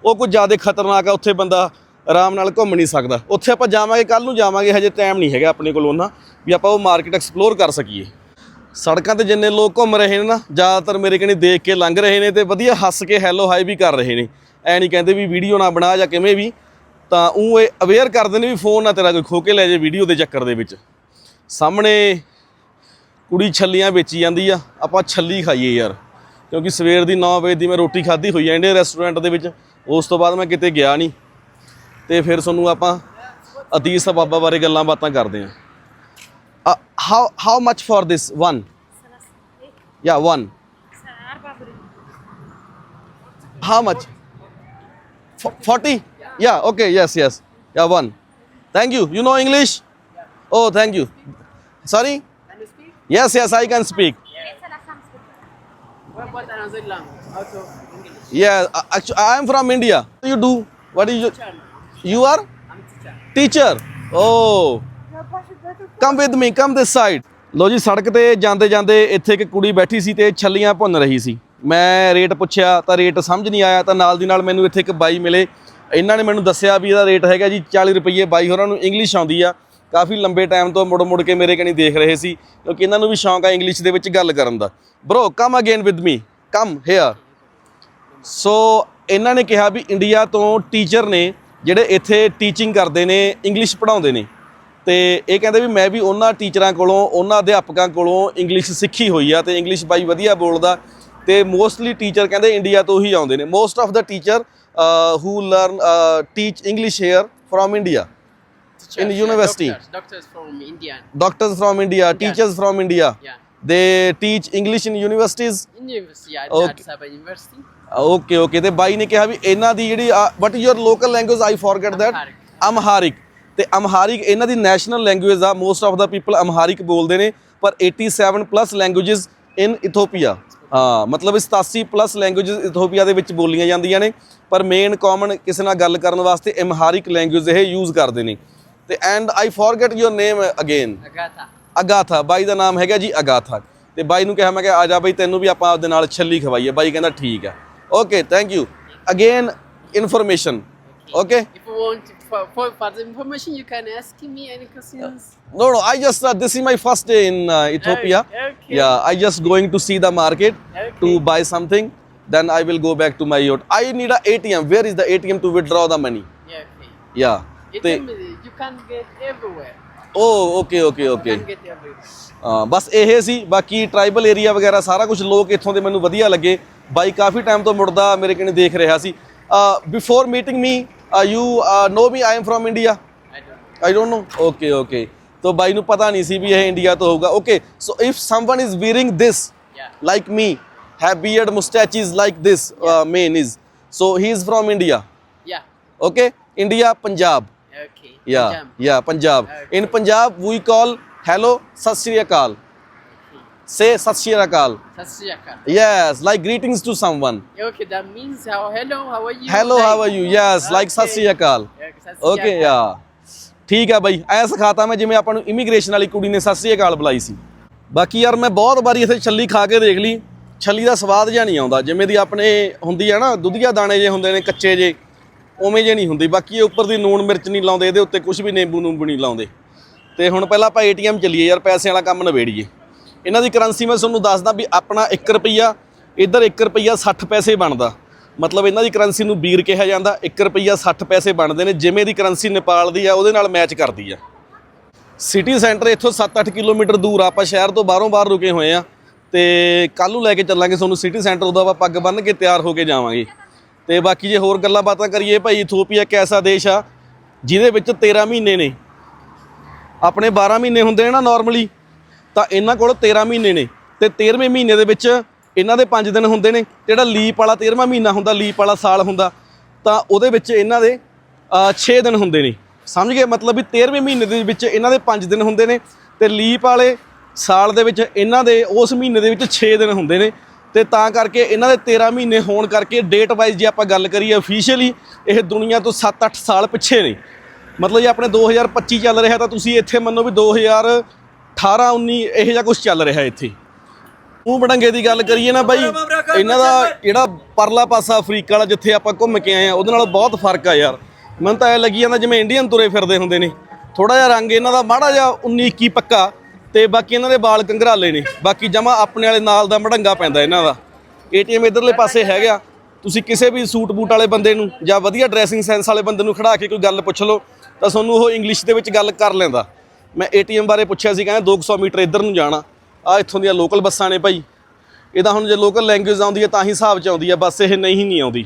ਉਹ ਕੁਝ ਜ਼ਿਆਦਾ ਖਤਰਨਾਕ ਆ, ਉੱਥੇ ਬੰਦਾ ਆਰਾਮ ਨਾਲ ਘੁੰਮ ਨਹੀਂ ਸਕਦਾ। ਉੱਥੇ ਆਪਾਂ ਜਾਵਾਂਗੇ ਕੱਲ ਨੂੰ ਜਾਵਾਂਗੇ, ਹਜੇ ਟਾਈਮ ਨਹੀਂ ਹੈਗਾ ਆਪਣੇ ਕੋਲ ਉਹਨਾਂ, ਵੀ ਆਪਾਂ ਉਹ ਮਾਰਕੀਟ ਐਕਸਪਲੋਰ ਕਰ ਸਕੀਏ। ਸੜਕਾਂ ਤੇ ਜਿੰਨੇ ਲੋਕ ਘੁੰਮ ਰਹੇ ਨੇ ਨਾ, ਜ਼ਿਆਦਾਤਰ ਮੇਰੇ ਕਨੀ ਦੇਖ ਕੇ ਲੰਘ ਰਹੇ ਨੇ ਤੇ ਵਧੀਆ ਹੱਸ ਕੇ ਹੈਲੋ ਹਾਈ ਵੀ ਕਰ ਰਹੇ ਨੇ। ਐ ਨਹੀਂ ਕਹਿੰਦੇ ਵੀ ਵੀਡੀਓ ਨਾ ਬਣਾ ਜਾਂ ਕਿਵੇਂ ਵੀ ਤਾਂ ਉਹ ਇਹ ਅਵੇਅਰ ਕਰਦੇ ਨੇ ਵੀ ਫੋਨ ਨਾ ਤੇਰਾ ਕੋਈ ਖੋ ਕੇ ਲੈ ਜੇ ਵੀਡੀਓ ਦੇ ਚੱਕਰ ਦੇ ਵਿੱਚ। ਸਾਹਮਣੇ ਕੁੜੀ ਛੱਲੀਆਂ ਵੇਚੀ ਜਾਂਦੀ ਆ ਆਪਾਂ ਛੱਲੀ ਖਾਈਏ ਯਾਰ। ਕਿਉਂਕਿ ਸਵੇਰ ਦੀ 9 ਵਜੇ ਦੀ ਮੈਂ ਰੋਟੀ ਖਾਧੀ ਹੋਈ ਆ ਇੰਡੀਅਨ ਰੈਸਟੋਰੈਂਟ ਦੇ ਵਿੱਚ ਉਸ ਤੋਂ ਬਾਅਦ ਮੈਂ ਕਿਤੇ ਗਿਆ ਨਹੀਂ। ਤੇ ਫਿਰ ਤੁਹਾਨੂੰ ਆਪਾਂ ਅਤੀਸ ਬਾਬਾ ਬਾਰੇ ਗੱਲਾਂ ਬਾਤਾਂ ਕਰਦੇ ਆ how how much for this one ਯਾ one much? F- 40 yeah okay yes yes yeah one thank you you know english oh thank you sorry Can you speak? yes yes i can speak What about another language? Of English. yeah uh, actually i am from india what do you do what is you Teacher. you are I'm teacher. teacher oh come with me come this side ਲੋ ਜੀ ਸੜਕ ਤੇ ਜਾਂਦੇ ਜਾਂਦੇ ਇੱਥੇ ਇੱਕ ਕੁੜੀ ਬੈਠੀ ਸੀ ਤੇ ਛੱਲੀਆਂ ਭੁੰਨ ਰਹੀ ਸੀ ਮੈਂ ਰੇਟ ਪੁੱਛਿਆ ਤਾਂ ਰੇਟ ਸਮਝ ਨਹੀਂ ਆਇਆ ਤਾਂ ਨਾਲ ਦੀ ਨਾਲ ਮੈਨੂੰ ਇੱਥੇ ਇੱਕ ਬਾਈ ਮਿਲੇ ਇਹਨਾਂ ਨੇ ਮੈਨੂੰ ਦੱਸਿਆ ਵੀ ਇਹਦਾ ਰੇਟ ਹੈਗਾ ਜੀ 40 ਰੁਪਏ ਬਾਈ ਹੋਰਾਂ ਨੂੰ ਇੰਗਲਿਸ਼ ਆਉਂਦੀ ਆ। ਕਾਫੀ ਲੰਬੇ ਟਾਈਮ ਤੋਂ ਮੁੜ ਮੁੜ ਕੇ ਮੇਰੇ ਕਣੀ ਦੇਖ ਰਹੇ ਸੀ, ਕਿਉਂਕਿ ਇਹਨਾਂ ਨੂੰ ਵੀ ਸ਼ੌਂਕ ਆ ਇੰਗਲਿਸ਼ ਦੇ ਵਿੱਚ ਗੱਲ ਕਰਨ ਦਾ। Bro come again with me come here so ਇਹਨਾਂ ਨੇ ਕਿਹਾ ਵੀ ਇੰਡੀਆ ਤੋਂ ਟੀਚਰ ਨੇ ਜਿਹੜੇ ਇੱਥੇ ਟੀਚਿੰਗ ਕਰਦੇ ਨੇ ਇੰਗਲਿਸ਼ ਪੜ੍ਹਾਉਂਦੇ ਨੇ। ਤੇ ਇਹ ਕਹਿੰਦੇ ਵੀ ਮੈਂ ਵੀ ਉਹਨਾਂ ਟੀਚਰਾਂ ਕੋਲੋਂ, ਉਹਨਾਂ ਅਧਿਆਪਕਾਂ ਕੋਲੋਂ ਇੰਗਲਿਸ਼ ਸਿੱਖੀ ਹੋਈ ਆ ਤੇ ਇੰਗਲਿਸ਼ ਬਾਈ ਵਧੀਆ ਬੋਲਦਾ। ਤੇ ਮੋਸਟਲੀ ਟੀਚਰ ਕਹਿੰਦੇ ਇੰਡੀਆ ਤੋਂ ਹੀ ਆਉਂਦੇ ਨੇ। Most of the teacher who learn teach English here from India Teachers, In yeah, university. Doctors, doctors from India. Doctors from India teachers from India Yeah. They teach English in universities In university, yeah, Okay. Ababa University. Okay okay ਤੇ ਬਾਈ ਨੇ ਕਿਹਾ ਵੀ ਇਹਨਾਂ ਦੀ ਜਿਹੜੀ what your local language I forget that. Amharic ਤੇ Amharic ਇਹਨਾਂ ਦੀ ਨੈਸ਼ਨਲ ਲੈਂਗੁਏਜ ਆ most of the people Amharic ਬੋਲਦੇ ਨੇ ਪਰ 87 ਪਲੱਸ ਲੈਂਗੁਏਜਸ ਇਨ ਇਥੋਪੀਆ ਹਾਂ ਮਤਲਬ 87 ਪਲੱਸ ਲੈਂਗੁਏਜਸ ਇਥੋਪੀਆ ਦੇ ਵਿੱਚ ਬੋਲੀਆਂ ਜਾਂਦੀਆਂ ਨੇ ਪਰ ਮੇਨ ਕਾਮਨ ਕਿਸੇ ਨਾਲ ਗੱਲ ਕਰਨ ਵਾਸਤੇ ਅਮਹਾਰਿਕ ਲੈਂਗੁਏਜ ਇਹ ਯੂਜ਼ ਕਰਦੇ ਨੇ ਤੇ and I forget your name again Agatha. Agatha ਬਾਈ ਦਾ ਨਾਮ ਹੈਗਾ ਜੀ ਅਗਾਥਾ ਤੇ ਬਾਈ ਨੂੰ ਕਿਹਾ ਮੈਂ ਕਿ ਆ ਜਾ ਬਾਈ ਤੈਨੂੰ ਵੀ ਆਪਾਂ ਆਪਦੇ ਨਾਲ ਛੱਲੀ ਖਵਾਈਏ ਬਾਈ ਕਹਿੰਦਾ ਠੀਕ ਆ okay thank you again information okay If you want for, for further information, you can ask me any questions. no no i just uh, this is my first day in uh, ethiopia Okay. yeah i just going to see the market to Okay. buy something then i will go back to my yacht i need a atm where is the atm to withdraw the money Yeah, okay. yeah tell me, you can get everywhere. oh okay okay You okay can get everywhere. ਹਾਂ ਬਸ ਇਹ ਸੀ ਬਾਕੀ tribal area ਵਗੈਰਾ ਸਾਰਾ ਕੁਝ ਲੋਕ ਇੱਥੋਂ ਦੇ ਮੈਨੂੰ ਵਧੀਆ ਲੱਗੇ ਬਾਈ ਕਾਫੀ ਟਾਈਮ ਤੋਂ ਮੁੜਦਾ ਮੇਰੇ ਕਿਨੇ ਦੇਖ ਰਿਹਾ ਸੀ before meeting me you know me I am from India I don't know okay okay ਤੋ ਬਾਈ ਨੂੰ ਪਤਾ ਨਹੀਂ ਸੀ ਵੀ ਇਹ ਇੰਡੀਆ ਤੋਂ ਹੋਊਗਾ okay so if someone is wearing this Yeah. like me have beard mustaches like this uh, man is so he is from india Yeah. okay india punjab Okay. yeah Jam. yeah punjab in punjab we call hello sat shri akal say sat shri akal Sat Shri Akal. yes like greetings to someone Okay, that means how hello, how are you? hello how Like- are you yes like sat shri akal Okay, Akal. ਯਾ ਠੀਕ ਆ ਬਾਈ ਐ ਸਿਖਾਤਾ ਮੈਂ ਜਿਵੇਂ ਆਪਾਂ ਨੂੰ immigration ਵਾਲੀ ਕੁੜੀ ਨੇ ਸਤਿ ਸ੍ਰੀ ਅਕਾਲ ਬੁਲਾਈ ਸੀ ਬਾਕੀ ਯਾਰ ਮੈਂ ਬਹੁਤ ਵਾਰੀ ਇੱਥੇ ਛੱਲੀ ਖਾ ਕੇ ਦੇਖ ਲਈ ਛੱਲੀ ਦਾ ਸਵਾਦ ਜਿਹਾ ਨਹੀਂ ਆਉਂਦਾ, ਜਿਵੇਂ ਦੀ ਆਪਣੇ ਹੁੰਦੀ ਆ ਨਾ, ਦੁਧੀਆ ਦਾਣੇ ਜੇ ਹੁੰਦੇ ਨੇ, ਕੱਚੇ ਜੇ ਉਵੇਂ ਜੇ ਨਹੀਂ ਹੁੰਦੀ। ਬਾਕੀ ਇਹ ਉੱਪਰ ਦੀ ਨੂਣ ਮਿਰਚ ਨਹੀਂ ਲਾਉਂਦੇ, ਇਹਦੇ ਉੱਤੇ ਕੁਝ ਵੀ ਨਿੰਬੂ ਨੂੰਬੂ ਨਹੀਂ ਲਾਉਂਦੇ। ਤੇ ਹੁਣ ਪਹਿਲਾਂ ਆਪਾਂ ਏਟੀਐਮ ਚੱਲੀਏ, ਯਾਰ ਪੈਸੇ ਵਾਲਾ ਕੰਮ ਨਵੇੜੀਏ ਇਹਨਾਂ ਦੀ ਕਰੰਸੀ ਮੈਂ ਤੁਹਾਨੂੰ ਦੱਸਦਾ ਵੀ ਆਪਣਾ 1 ਰੁਪਈਆ, ਇੱਧਰ 1 ਰੁਪਈਆ 60 ਪੈਸੇ ਬਣਦਾ। ਮਤਲਬ ਇਹਨਾਂ ਦੀ ਕਰੰਸੀ ਨੂੰ ਬੀਰ ਕਿਹਾ ਜਾਂਦਾ 1 ਰੁਪਈਆ 60 ਪੈਸੇ ਬਣਦੇ ਨੇ, ਜਿਵੇਂ ਦੀ ਕਰੰਸੀ ਨੇਪਾਲ ਦੀ ਆ, ਉਹਦੇ ਨਾਲ ਮੈਚ ਕਰਦੀ ਆ। ਸਿਟੀ ਸੈਂਟਰ ਇੱਥੋਂ 7-8 ਕਿਲੋਮੀਟਰ ਦੂਰ ਆ, ਆਪਾਂ ਸ਼ਹਿਰ ਤੋਂ ਬਾਹਰੋਂ ਬਾਹਰ ਰੁਕੇ ਹੋਏ ਆ। ਤੇ ਕੱਲ ਨੂੰ ਲੈ ਕੇ ਚੱਲਾਂਗੇ ਤੁਹਾਨੂੰ ਸਿਟੀ ਸੈਂਟਰ ਉਦੋਂ ਆਪਾਂ ਪੱਗ ਬੰਨ੍ਹ ਕੇ ਤਿਆਰ ਹੋ ਕੇ ਜਾਵਾਂਗੇ। ਤੇ ਬਾਕੀ ਜੇ ਹੋਰ ਗੱਲਾਂ ਬਾਤਾਂ ਕਰੀਏ, ਭਾਈ ਇਥੋਪੀਆ ਇੱਕ ਐਸਾ ਦੇਸ਼ ਆ, ਜਿਹਦੇ ਵਿੱਚ 13 ਮਹੀਨੇ ਨੇ। ਆਪਣੇ 12 ਮਹੀਨੇ ਹੁੰਦੇ ਨੇ ਨਾ ਨਾਰਮਲੀ ਤਾਂ ਇਹਨਾਂ ਕੋਲ 13 ਮਹੀਨੇ ਨੇ। ਤੇ 13ਵੇਂ ਮਹੀਨੇ ਦੇ ਵਿੱਚ ਇਹਨਾਂ ਦੇ 5 ਦਿਨ ਹੁੰਦੇ ਨੇ, ਜਿਹੜਾ ਲੀਪ ਵਾਲਾ 13ਵਾਂ ਮਹੀਨਾ ਹੁੰਦਾ, ਲੀਪ ਵਾਲਾ ਸਾਲ ਹੁੰਦਾ, ਤਾਂ ਉਹਦੇ ਵਿੱਚ ਇਹਨਾਂ ਦੇ 6 ਦਿਨ ਹੁੰਦੇ ਨੇ। ਸਮਝ ਗਏ? ਮਤਲਬ ਵੀ 13ਵੇਂ ਮਹੀਨੇ ਦੇ ਵਿੱਚ ਇਹਨਾਂ ਦੇ 5 ਦਿਨ ਹੁੰਦੇ ਨੇ, ਤੇ ਲੀਪ ਵਾਲੇ ਸਾਲ ਦੇ ਵਿੱਚ ਇਹਨਾਂ ਦੇ ਉਸ ਮਹੀਨੇ ਦੇ ਵਿੱਚ 6 ਦਿਨ ਹੁੰਦੇ ਨੇ ਤੇ ਤਾਂ ਕਰਕੇ ਇਹਨਾਂ ਦੇ 13 ਮਹੀਨੇ ਹੋਣ ਕਰਕੇ ਡੇਟ ਵਾਈਜ਼ ਜੇ ਆਪਾਂ ਗੱਲ ਕਰੀਏ ਅਫੀਸ਼ੀਅਲੀ ਇਹ ਦੁਨੀਆ ਤੋਂ 7-8 ਸਾਲ ਪਿੱਛੇ ਨੇ। ਮਤਲਬ ਜੇ ਆਪਣੇ 2025 ਚੱਲ ਰਿਹਾ ਤਾਂ ਤੁਸੀਂ ਇੱਥੇ ਮੰਨੋ ਵੀ 2018 19 ਇਹੋ ਜਿਹਾ ਕੁਝ ਚੱਲ ਰਿਹਾ ਇੱਥੇ। ਉਹ ਬੜੰਗੇ ਦੀ ਗੱਲ ਕਰੀਏ ਨਾ ਬਾਈ, ਇਹਨਾਂ ਦਾ ਜਿਹੜਾ ਪਰਲਾ ਪਾਸਾ ਅਫਰੀਕਾ ਵਾਲਾ ਜਿੱਥੇ ਆਪਾਂ ਘੁੰਮ ਕੇ ਆਏ ਆ, ਉਹਦੇ ਨਾਲ ਬਹੁਤ ਫ਼ਰਕ ਆ ਯਾਰ। ਮੈਨੂੰ ਤਾਂ ਐ ਲੱਗੀ ਜਾਂਦਾ ਜਿਵੇਂ ਇੰਡੀਅਨ ਤੁਰੇ ਫਿਰਦੇ ਹੁੰਦੇ ਨੇ। ਥੋੜਾ ਜਿਹਾ ਰੰਗ ਇਹਨਾਂ ਦਾ ਮਾੜਾ ਜਿਹਾ 19 21 ਪੱਕਾ। ਤੇ ਬਾਕੀ ਇਹਨਾਂ ਦੇ ਵਾਲ ਕੰਘਰਾਲੇ ਨੇ। ਬਾਕੀ ਜਮਾ ਆਪਣੇ ਵਾਲੇ ਨਾਲ ਦਾ ਮੜੰਗਾ ਪੈਂਦਾ ਇਹਨਾਂ ਦਾ। ਏਟੀਐਮ ਇਧਰਲੇ ਪਾਸੇ ਹੈਗਾ ਤੁਸੀਂ ਕਿਸੇ ਵੀ ਸੂਟ ਬੂਟ ਵਾਲੇ ਬੰਦੇ ਨੂੰ ਜਾਂ ਵਧੀਆ ਡਰੈਸਿੰਗ ਸੈਂਸ ਵਾਲੇ ਬੰਦੇ ਨੂੰ ਖੜਾ ਕੇ ਕੋਈ ਗੱਲ ਪੁੱਛ ਲਓ, ਤਾਂ ਤੁਹਾਨੂੰ ਉਹ ਇੰਗਲਿਸ਼ ਦੇ ਵਿੱਚ ਗੱਲ ਕਰ ਲੈਂਦਾ। ਮੈਂ ਏਟੀਐਮ ਬਾਰੇ ਪੁੱਛਿਆ ਸੀ, ਕਹਿੰਦਾ 200 ਮੀਟਰ ਇੱਧਰ ਨੂੰ ਜਾਣਾ। ਆ ਇੱਥੋਂ ਦੀਆਂ ਲੋਕਲ ਬੱਸਾਂ ਨੇ ਭਾਈ। ਇਹਦਾ ਹੁਣ ਜੇ ਲੋਕਲ ਲੈਂਗੁਏਜ ਆਉਂਦੀ ਹੈ, ਤਾਂ ਹੀ ਹਿਸਾਬ 'ਚ ਆਉਂਦੀ ਹੈ। ਬੱਸ ਇਹ ਨਹੀਂ ਨਹੀਂ ਆਉਂਦੀ।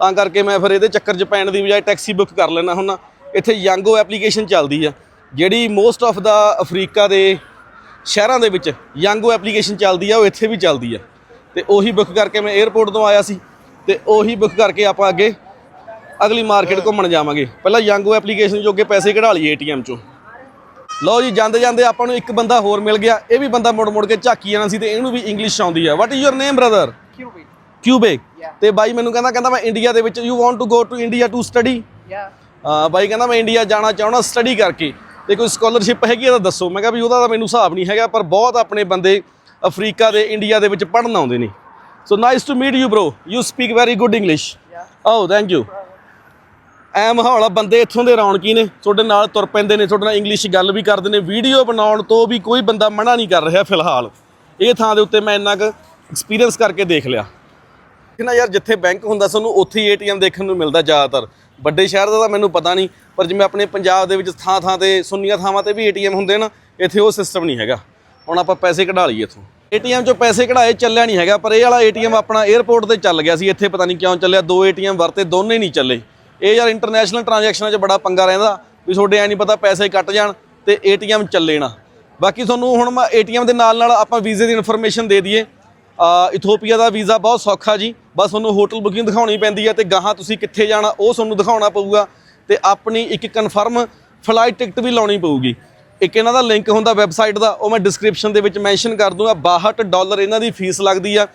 ਤਾਂ ਕਰਕੇ ਮੈਂ ਫਿਰ ਇਹਦੇ ਚੱਕਰ 'ਚ ਪੈਣ ਦੀ ਬਜਾਏ ਟੈਕਸੀ ਬੁੱਕ ਕਰ ਲੈਣਾ ਹੁਣ ਇੱਥੇ ਯੰਗੋ ਐਪਲੀਕੇਸ਼ਨ ਚੱਲਦੀ ਆ। ਜਿਹੜੀ ਮੋਸਟ ਆਫ ਦਾ ਅਫਰੀਕਾ ਦੇ ਸ਼ਹਿਰਾਂ ਦੇ ਵਿੱਚ ਯੰਗੋ ਐਪਲੀਕੇਸ਼ਨ ਚੱਲਦੀ ਆ ਉਹ ਇੱਥੇ ਵੀ ਚੱਲਦੀ ਆ। ਤੇ ਉਹੀ ਬੁੱਕ ਕਰਕੇ ਮੈਂ 에ਅਰਪੋਰਟ ਤੋਂ ਆਇਆ ਸੀ। ਤੇ ਉਹੀ ਬੁੱਕ ਕਰਕੇ ਆਪਾਂ ਅੱਗੇ ਅਗਲੀ ਮਾਰਕੀਟ ਘੁੰਮਣ ਜਾਵਾਂਗੇ। ਪਹਿਲਾਂ ਯੰਗੋ ਐਪਲੀਕੇਸ਼ਨ ਜੋ ਅੱਗੇ ਪੈਸੇ ਕਢਾ ਲਈਏ ਏਟੀਐਮ ਚੋਂ। ਲਓ ਜੀ ਜਾਂਦੇ ਜਾਂਦੇ ਆਪਾਂ ਨੂੰ ਇੱਕ ਬੰਦਾ ਹੋਰ ਮਿਲ ਗਿਆ। ਇਹ ਵੀ ਬੰਦਾ ਮੁੜ ਮੁੜ ਕੇ ਝਾਕੀ ਜਾਣਾ ਸੀ ਤੇ ਇਹਨੂੰ ਵੀ ਇੰਗਲਿਸ਼ ਆਉਂਦੀ ਹੈ what is your name brother. ਕਿਊਬੇ Yeah. ਤੇ ਬਾਈ ਮੈਨੂੰ ਕਹਿੰਦਾ ਕਹਿੰਦਾ ਮੈਂ ਇੰਡੀਆ ਦੇ ਵਿੱਚ you want to go to India to study. ਹਾਂ ਬਾਈ ਕਹਿੰਦਾ ਮੈਂ ਇੰਡੀਆ ਜਾਣਾ ਚਾਹਣਾ ਸਟੱਡੀ ਕਰਕੇ। ਤੇ ਕੋਈ ਸਕਾਲਰਸ਼ਿਪ ਹੈਗੀ ਆ ਤਾਂ ਦੱਸੋ। ਮੈਂ ਕਿਹਾ ਵੀ ਉਹਦਾ ਤਾਂ ਮੈਨੂੰ ਹਿਸਾਬ ਨਹੀਂ ਹੈਗਾ ਪਰ ਬਹੁਤ ਆਪਣੇ ਬੰਦੇ ਅਫਰੀਕਾ ਦੇ ਇੰਡੀਆ ਦੇ ਵਿੱਚ ਪੜ੍ਹਨ ਆਉਂਦੇ ਨੇ। So nice to meet you bro you speak very good English oh thank you ਐ ਮਾਹੌਲ ਬੰਦੇ ਇੱਥੋਂ ਦੇ ਰੌਣਕੀ ਨੇ ਤੁਹਾਡੇ ਨਾਲ ਤੁਰ ਪੈਂਦੇ ਨੇ ਤੁਹਾਡੇ ਨਾਲ ਇੰਗਲਿਸ਼ ਗੱਲ ਵੀ ਕਰਦੇ ਨੇ ਵੀਡੀਓ ਬਣਾਉਣ ਤੋਂ ਵੀ ਕੋਈ ਬੰਦਾ ਮਨਾ ਨਹੀਂ ਕਰ ਰਿਹਾ ਫਿਲਹਾਲ। ਇਹ ਥਾਂ ਦੇ ਉੱਤੇ ਮੈਂ ਇੰਨਾ ਕੁ ਐਕਸਪੀਰੀਅੰਸ ਕਰਕੇ ਦੇਖ ਲਿਆ। ਨਾ ਯਾਰ ਜਿੱਥੇ ਬੈਂਕ ਹੁੰਦਾ ਸਾਨੂੰ ਉੱਥੇ ਹੀ ਏਟੀਐਮ ਦੇਖਣ ਨੂੰ ਮਿਲਦਾ ਜ਼ਿਆਦਾਤਰ। ਵੱਡੇ ਸ਼ਹਿਰ ਦਾ ਤਾਂ ਮੈਨੂੰ ਪਤਾ ਨਹੀਂ, ਪਰ ਜਿਵੇਂ ਆਪਣੇ ਪੰਜਾਬ ਦੇ ਵਿੱਚ ਥਾਂ ਥਾਂ ਤੇ ਸੁੰਨੀਆਂ ਥਾਵਾਂ ਤੇ ਵੀ ਏਟੀਐਮ ਹੁੰਦੇ ਨਾ, ਇੱਥੇ ਉਹ ਸਿਸਟਮ ਨਹੀਂ ਹੈਗਾ। ਹੁਣ ਆਪਾਂ ਪੈਸੇ ਕਢਾ ਲਈਏ ਇੱਥੋਂ। ਏਟੀਐਮ ਚੋਂ ਪੈਸੇ ਕਢਾਏ ਚੱਲਿਆ ਨਹੀਂ ਹੈਗਾ, ਪਰ ਇਹ ਵਾਲਾ ਏਟੀਐਮ ਆਪਣਾ 에ਅਰਪੋਰਟ ਤੇ ਚੱਲ ਗਿਆ ਸੀ, ਇੱਥੇ ਪਤਾ ਨਹੀਂ ਕਿਉਂ ਚੱਲਿਆ, ਦੋ ਏਟੀਐਮ ਵਰਤੇ, ਦੋਨੇ ਨਹੀਂ ਚੱਲੇ। ਇਹ ਯਾਰ ਇੰਟਰਨੈਸ਼ਨਲ ਟ੍ਰਾਂਜੈਕਸ਼ਨਾਂ 'ਚ ਬੜਾ ਪੰਗਾ ਰਹਿੰਦਾ, ਵੀ ਤੁਹਾਡੇ ਐ ਨਹੀਂ ਪਤਾ ਪੈਸੇ ਕੱਟ ਜਾਣ ਤੇ ਏਟੀਐਮ ਚੱਲੇ ਨਾ। ਬਾਕੀ ਤੁਹਾਨੂੰ ਹੁਣ ਮੈਂ ਏਟੀਐਮ ਦੇ ਨਾਲ ਨਾਲ ਆਪਾਂ ਵੀਜ਼ੇ ਦੀ ਇਨਫੋਰਮੇਸ਼ਨ ਦੇ ਦਈਏ। ਇਥੋਪੀਆ ਦਾ ਵੀਜ਼ਾ ਬਹੁਤ ਸੌਖਾ ਜੀ। ਬਸ ਤੁਹਾਨੂੰ ਹੋਟਲ ਬੁਕਿੰਗ ਦਿਖਾਉਣੀ ਪੈਂਦੀ ਹੈ ਤੇ ਗਾਹਾਂ ਤੁਸੀਂ ਕਿੱਥੇ ਜਾਣਾ, ਉਹ ਤੁਹਾਨੂੰ ਦਿਖਾਉਣਾ ਪਊਗਾ। ਤੇ ਆਪਣੀ ਇੱਕ ਕਨਫਰਮ ਫਲਾਈਟ ਟਿਕਟ ਵੀ ਲਾਉਣੀ ਪਊਗੀ। ਇੱਕ ਇਹਨਾਂ ਦਾ ਲਿੰਕ ਹੁੰਦਾ ਵੈਬਸਾਈਟ ਦਾ, ਉਹ ਮੈਂ ਡਿਸਕ੍ਰਿਪਸ਼ਨ ਦੇ ਵਿੱਚ ਮੈਂਸ਼ਨ ਕਰ ਦੂੰਗਾ। 62 ਡਾਲਰ ਇਹਨਾਂ ਦੀ ਫੀਸ ਲੱਗਦੀ ਆ।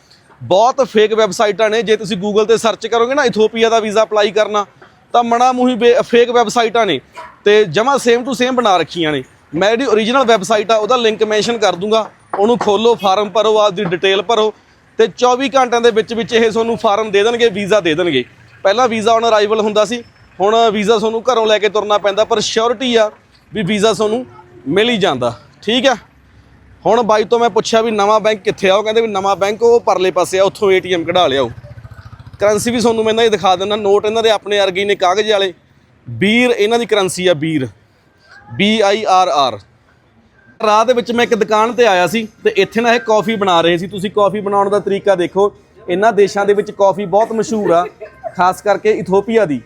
ਬਹੁਤ ਫੇਕ ਵੈਬਸਾਈਟਾਂ ਨੇ। ਜੇ ਤੁਸੀਂ ਗੂਗਲ ਤੇ ਸਰਚ ਕਰੋਗੇ ਨਾ, ਇਥੋਪੀਆ ਦਾ ਵੀਜ਼ਾ ਅਪਲਾਈ ਕਰਨਾ, ਤਾਂ ਮਣਾ ਮੂਹੀ ਫੇਕ ਵੈਬਸਾਈਟਾਂ ਨੇ। ਤੇ ਜਮਾ ਸੇਮ ਟੂ ਸੇਮ ਬਣਾ ਰੱਖੀਆਂ ਨੇ। ਮੈਂ ਜਿਹੜੀ ਓਰੀਜਨਲ ਵੈਬਸਾਈਟ ਆ, ਉਹਦਾ ਲਿੰਕ ਮੈਂਸ਼ਨ ਕਰ ਦੂੰਗਾ। ਉਹਨੂੰ ਖੋਲੋ, ਫਾਰਮ ਭਰੋ, ਆਪਦੀ ਡਿਟੇਲ ਭਰੋ ਤੇ 24 ਘੰਟਿਆਂ ਦੇ ਵਿੱਚ ਵਿੱਚ ਇਹ ਤੁਹਾਨੂੰ ਫਾਰਮ ਦੇ ਦੇਣਗੇ, ਵੀਜ਼ਾ ਦੇ ਦੇਣਗੇ। ਪਹਿਲਾਂ ਵੀਜ਼ਾ ਔਨ ਅਰਾਈਵਲ ਹੁੰਦਾ ਸੀ, ਹੁਣ ਵੀਜ਼ਾ ਤੁਹਾਨੂੰ ਘਰੋਂ ਲੈ ਕੇ ਤੁਰਨਾ ਪੈਂਦਾ, ਪਰ ਸ਼ੋਰਿਟੀ ਆ ਵੀ ਵੀਜ਼ਾ ਤੁਹਾਨੂੰ ਮਿਲ ਹੀ ਜਾਂਦਾ। ਠੀਕ ਆ ਹੁਣ ਬਾਈ ਤੋਂ ਮੈਂ ਪੁੱਛਿਆ ਵੀ ਨਵਾਂ ਬੈਂਕ ਕਿੱਥੇ ਆ, ਉਹ ਕਹਿੰਦੇ ਵੀ ਨਵਾਂ ਬੈਂਕ ਉਹ ਪਰਲੇ ਪਾਸੇ ਆ, ਉੱਥੋਂ ਏਟੀਐਮ ਕਢਾ ਲਿਆਓ। ਕਰੰਸੀ ਵੀ ਤੁਹਾਨੂੰ ਮੈਂ ਇਹਨਾਂ ਦੀ ਦਿਖਾ ਦਿੰਦਾ ਨੋਟ ਇਹਨਾਂ ਦੇ ਆਪਣੇ ਵਰਗੇ ਹੀ ਨੇ, ਕਾਗਜ਼ ਵਾਲੇ। ਬੀਰ, ਇਹਨਾਂ ਦੀ ਕਰੰਸੀ ਆ birr. B I R R ਰਾਹ ਦੇ ਵਿੱਚ ਮੈਂ ਇੱਕ ਦੁਕਾਨ ਤੇ ਆਇਆ ਸੀ ਤੇ ਇੱਥੇ ਨਾ ਇਹ ਕਾਫੀ ਬਣਾ ਰਹੇ ਸੀ। ਤੁਸੀਂ ਕਾਫੀ ਬਣਾਉਣ ਦਾ ਤਰੀਕਾ ਦੇਖੋ, ਇਹਨਾਂ ਦੇਸ਼ਾਂ ਦੇ ਵਿੱਚ ਕਾਫੀ ਬਹੁਤ ਮਸ਼ਹੂਰ ਆ, ਖਾਸ ਕਰਕੇ ਇਥੋਪੀਆ ਦੀ।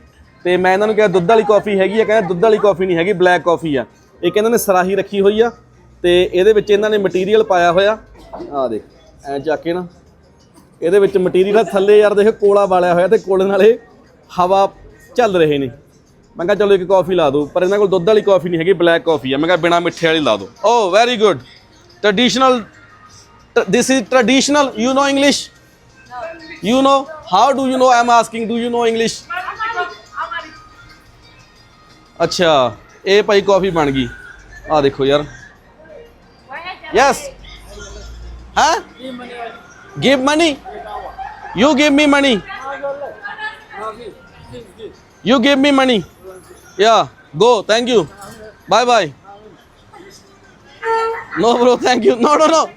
ਤੇ ਮੈਂ ਇਹਨਾਂ ਨੂੰ ਕਿਹਾ, ਦੁੱਧ ਵਾਲੀ ਕਾਫੀ ਹੈਗੀ ਆ? ਕਹਿੰਦੇ, ਦੁੱਧ ਵਾਲੀ ਕਾਫੀ ਨਹੀਂ ਹੈਗੀ, ਬਲੈਕ ਕਾਫੀ ਆ। ਇਹ ਕਹਿੰਦੇ ਨੇ ਸਰਾਹੀ ਰੱਖੀ ਹੋਈ ਆ ਤੇ ਇਹਦੇ ਵਿੱਚ ਇਹਨਾਂ ਨੇ ਮਟੀਰੀਅਲ ਪਾਇਆ ਹੋਇਆ। ਆ ਦੇਖ, ਐ ਚੱਕ ਕੇ ਨਾ, ਇਹਦੇ ਵਿੱਚ ਮਟੀਰੀਅਲ ਥੱਲੇ ਯਾਰ ਦੇਖੋ, ਕੋਲਾ ਵਾਲਿਆ ਹੋਇਆ ਤੇ ਕੋਲੇ ਨਾਲ ਇਹ ਹਵਾ ਚੱਲ ਰਹੇ ਨੇ। ਮੈਂ ਕਿਹਾ ਚਲੋ ਇੱਕ ਕਾਫੀ ਲਾ ਦਿਓ, ਪਰ ਇਹਨਾਂ ਕੋਲ ਦੁੱਧ ਵਾਲੀ ਕਾਫੀ ਨਹੀਂ ਹੈਗੀ ਬਲੈਕ ਕਾਫੀ ਆ। ਮੈਂ ਕਿਹਾ ਬਿਨਾ ਮਿੱਠੇ ਵਾਲੀ ਲਾ ਦਿਓ। ਓ very good traditional this is traditional. You know english? You know? How do you know? I'm asking, do you know english? ਅੱਛਾ, ਇਹ ਭਾਈ ਕਾਫੀ ਬਣ ਗਈ। ਆ ਦੇਖੋ ਯਾਰ। ਯੈਸ ਹਾਂ give money you give me money you give me money Yeah, go. Thank you. Bye bye. No, bro. Thank you. No, no, no.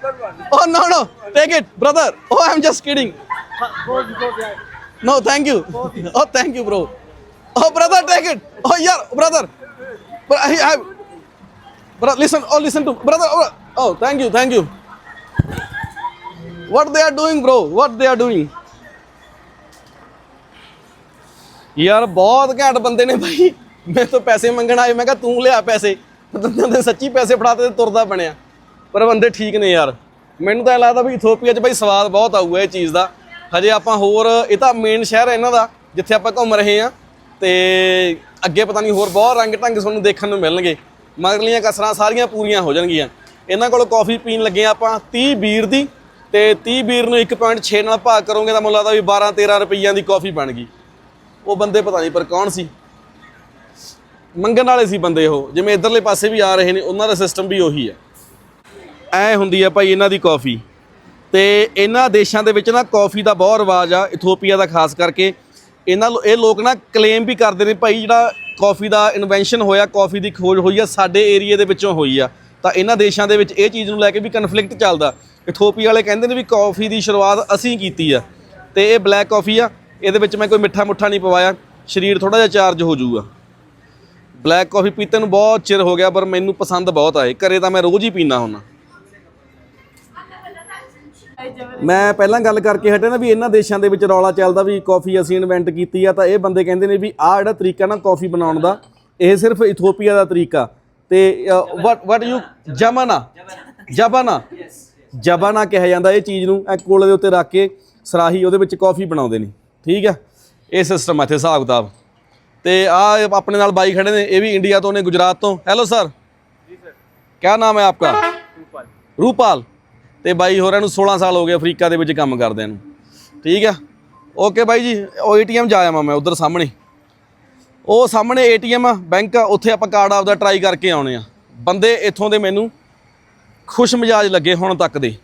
Oh, no, no. Take it, brother. Oh, I'm just kidding. No, thank you. Oh, thank you, bro. Oh, brother, take it. Oh, yeah, brother. But I, I, brother, listen. Oh, listen to brother. Oh, oh, thank you, thank you. What they are doing, bro? What they are doing? यार बहुत घैंट बंदे ने भाई ਮੈਂ ਤੋਂ ਪੈਸੇ ਮੰਗਣ ਆਏ, ਮੈਂ ਕਿਹਾ ਤੂੰ ਲਿਆ ਪੈਸੇ। ਬੰਦਿਆਂ ਸੱਚੀ ਪੈਸੇ ਫੜਾਤੇ ਤੇ ਤੁਰਦਾ ਬਣਿਆ। ਪਰ ਬੰਦੇ ਠੀਕ ਨੇ ਯਾਰ। ਮੈਨੂੰ ਤਾਂ ਇਹ ਲੱਗਦਾ ਵੀ ਇਥੋਪੀਆ 'ਚ ਭਾਈ ਸਵਾਦ ਬਹੁਤ ਆਊਗਾ ਇਹ ਚੀਜ਼ ਦਾ। ਹਜੇ ਆਪਾਂ ਹੋਰ, ਇਹ ਤਾਂ ਮੇਨ ਸ਼ਹਿਰ ਹੈ ਇਹਨਾਂ ਦਾ, ਜਿੱਥੇ ਆਪਾਂ ਘੁੰਮ ਰਹੇ ਆ ਤੇ ਅੱਗੇ ਪਤਾ ਨਹੀਂ ਹੋਰ ਬਹੁਤ ਰੰਗ ਢੰਗ ਤੁਹਾਨੂੰ ਦੇਖਣ ਨੂੰ ਮਿਲਣਗੇ। ਮਗਰਲੀਆਂ ਕਸਰਾਂ ਸਾਰੀਆਂ ਪੂਰੀਆਂ ਹੋ ਜਾਣਗੀਆਂ। ਇਹਨਾਂ ਕੋਲ ਕਾਫੀ ਪੀਣ ਲੱਗੇ ਆ ਆਪਾਂ 30 ਬੀਰ ਦੀ। ਤੇ 30 ਬੀਰ ਨੂੰ 1.6 ਨਾਲ ਭਾਗ ਕਰੋਗੇ ਤਾਂ ਮੈਨੂੰ ਲੱਗਦਾ ਵੀ 12 13 ਰੁਪਈਆਂ ਦੀ ਕਾਫੀ ਬਣ ਗਈ। ਉਹ ਬੰਦੇ ਪਤਾ ਨਹੀਂ ਪਰ ਕੌਣ ਸੀ? ਮੰਗਣ ਵਾਲੇ ਸੀ ਬੰਦੇ ਉਹ। ਜਿਵੇਂ ਇਧਰਲੇ ਪਾਸੇ ਵੀ ਆ ਰਹੇ ਨੇ, ਉਹਨਾਂ ਦਾ ਸਿਸਟਮ ਵੀ ਉਹੀ ਹੈ। ਐ ਹੁੰਦੀ ਆ ਭਾਈ ਇਹਨਾਂ ਦੀ ਕਾਫੀ ਤੇ ਇਹਨਾਂ ਦੇਸ਼ਾਂ ਦੇ ਵਿੱਚ ਨਾ ਕਾਫੀ ਦਾ ਬਹੁਤ ਰਿਵਾਜ ਆ, ਇਥੋਪੀਆ ਦਾ ਖਾਸ ਕਰਕੇ। ਇਹਨਾਂ ਲੋ- ਇਹ ਲੋਕ ਨਾ ਕਲੇਮ ਵੀ ਕਰਦੇ ਨੇ ਭਾਈ ਜਿਹੜਾ ਕਾਫੀ ਦਾ ਇਨਵੈਂਸ਼ਨ ਹੋਇਆ ਕਾਫੀ ਦੀ ਖੋਜ ਹੋਈ ਆ, ਸਾਡੇ ਏਰੀਆ ਦੇ ਵਿੱਚੋਂ ਹੋਈ ਆ। ਤਾਂ ਇਹਨਾਂ ਦੇਸ਼ਾਂ ਦੇ ਵਿੱਚ ਇਹ ਚੀਜ਼ ਨੂੰ ਲੈ ਕੇ ਵੀ ਕਨਫਲਿਕਟ ਚੱਲਦਾ। ਇਥੋਪੀਆ ਵਾਲੇ ਕਹਿੰਦੇ ਨੇ ਵੀ ਕਾਫੀ ਦੀ ਸ਼ੁਰੂਆਤ ਅਸੀਂ ਕੀਤੀ ਆ। ਤੇ ਇਹ ਬਲੈਕ ਕਾਫੀ ਆ, ਇਹਦੇ ਵਿੱਚ ਮੈਂ ਕੋਈ ਮਿੱਠਾ ਮੁੱਠਾ ਨਹੀਂ ਪਵਾਇਆ। ਸਰੀਰ ਥੋੜਾ ਜਿਹਾ ਚਾਰਜ ਹੋ ਜਾਊਗਾ। ਬਲੈਕ ਕਾਫੀ ਪੀਤੇ ਨੂੰ ਬਹੁਤ ਚਿਰ ਹੋ ਗਿਆ, ਪਰ ਮੈਨੂੰ ਪਸੰਦ ਬਹੁਤ ਆਏ। ਘਰੇ ਤਾਂ ਮੈਂ ਰੋਜ਼ ਹੀ ਪੀਣਾ ਹੁੰਦਾ। ਮੈਂ ਪਹਿਲਾਂ ਗੱਲ ਕਰਕੇ ਹਟਿਆ ਨਾ ਵੀ ਇਹਨਾਂ ਦੇਸ਼ਾਂ ਦੇ ਵਿੱਚ ਰੌਲਾ ਚੱਲਦਾ ਵੀ ਕਾਫੀ ਅਸੀਂ ਇਨਵੈਂਟ ਕੀਤੀ ਆ, ਤਾਂ ਇਹ ਬੰਦੇ ਕਹਿੰਦੇ ਨੇ ਵੀ ਆਹ ਜਿਹੜਾ ਤਰੀਕਾ ਨਾ ਕਾਫੀ ਬਣਾਉਣ ਦਾ, ਇਹ ਸਿਰਫ ਇਥੋਪੀਆ ਦਾ ਤਰੀਕਾ। ਤੇ ਵਟ ਵਟ ਯੂ ਜਮਾਨਾ, ਜਬਾਨਾ ਜਬਾਨਾ ਕਿਹਾ ਜਾਂਦਾ ਇਹ ਚੀਜ਼ ਨੂੰ, ਇਹ ਕੋਲੇ ਦੇ ਉੱਤੇ ਰੱਖ ਕੇ ਸਰਾਹੀ ਉਹਦੇ ਵਿੱਚ ਕਾਫੀ ਬਣਾਉਂਦੇ ਨੇ। ਠੀਕ ਆ ਇਹ ਸਿਸਟਮ ਆ ਇੱਥੇ ਹਿਸਾਬ ਕਿਤਾਬ ਤੇ ਆ ਆਪਣੇ ਨਾਲ ਬਾਈ ਖੜੇ ਨੇ ਇਹ ਵੀ ਇੰਡੀਆ ਤੋਂ ਨੇ ਗੁਜਰਾਤ ਤੋਂ। ਹੈਲੋ ਸਰ ਜੀ ਸਰ ਕੀ ਨਾਮ ਹੈ ਆਪਕਾ? ਰੂਪਾਲ। ਰੂਪਾਲ। ਤੇ ਬਾਈ ਹੋਰਾਂ ਨੂੰ 16 ਸਾਲ ਹੋ ਗਏ ਅਫਰੀਕਾ ਦੇ ਵਿੱਚ ਕੰਮ ਕਰਦਿਆਂ ਨੂੰ। ਠੀਕ ਆ ਓਕੇ ਬਾਈ ਜੀ ਉਹ ਏਟੀਐਮ ਜਾ ਆਵਾਂ ਮੈਂ ਉਧਰ ਸਾਹਮਣੇ। ਉਹ ਸਾਹਮਣੇ ਏਟੀਐਮ ਆ ਬੈਂਕ ਆ ਉੱਥੇ ਆਪਾਂ ਕਾਰਡ ਆਪਦਾ ਟਰਾਈ ਕਰਕੇ ਆਉਣੇ ਆ। ਬੰਦੇ ਇੱਥੋਂ ਦੇ ਮੈਨੂੰ ਖੁਸ਼ ਮਿਜਾਜ ਲੱਗੇ ਹੁਣ ਤੱਕ ਦੇ।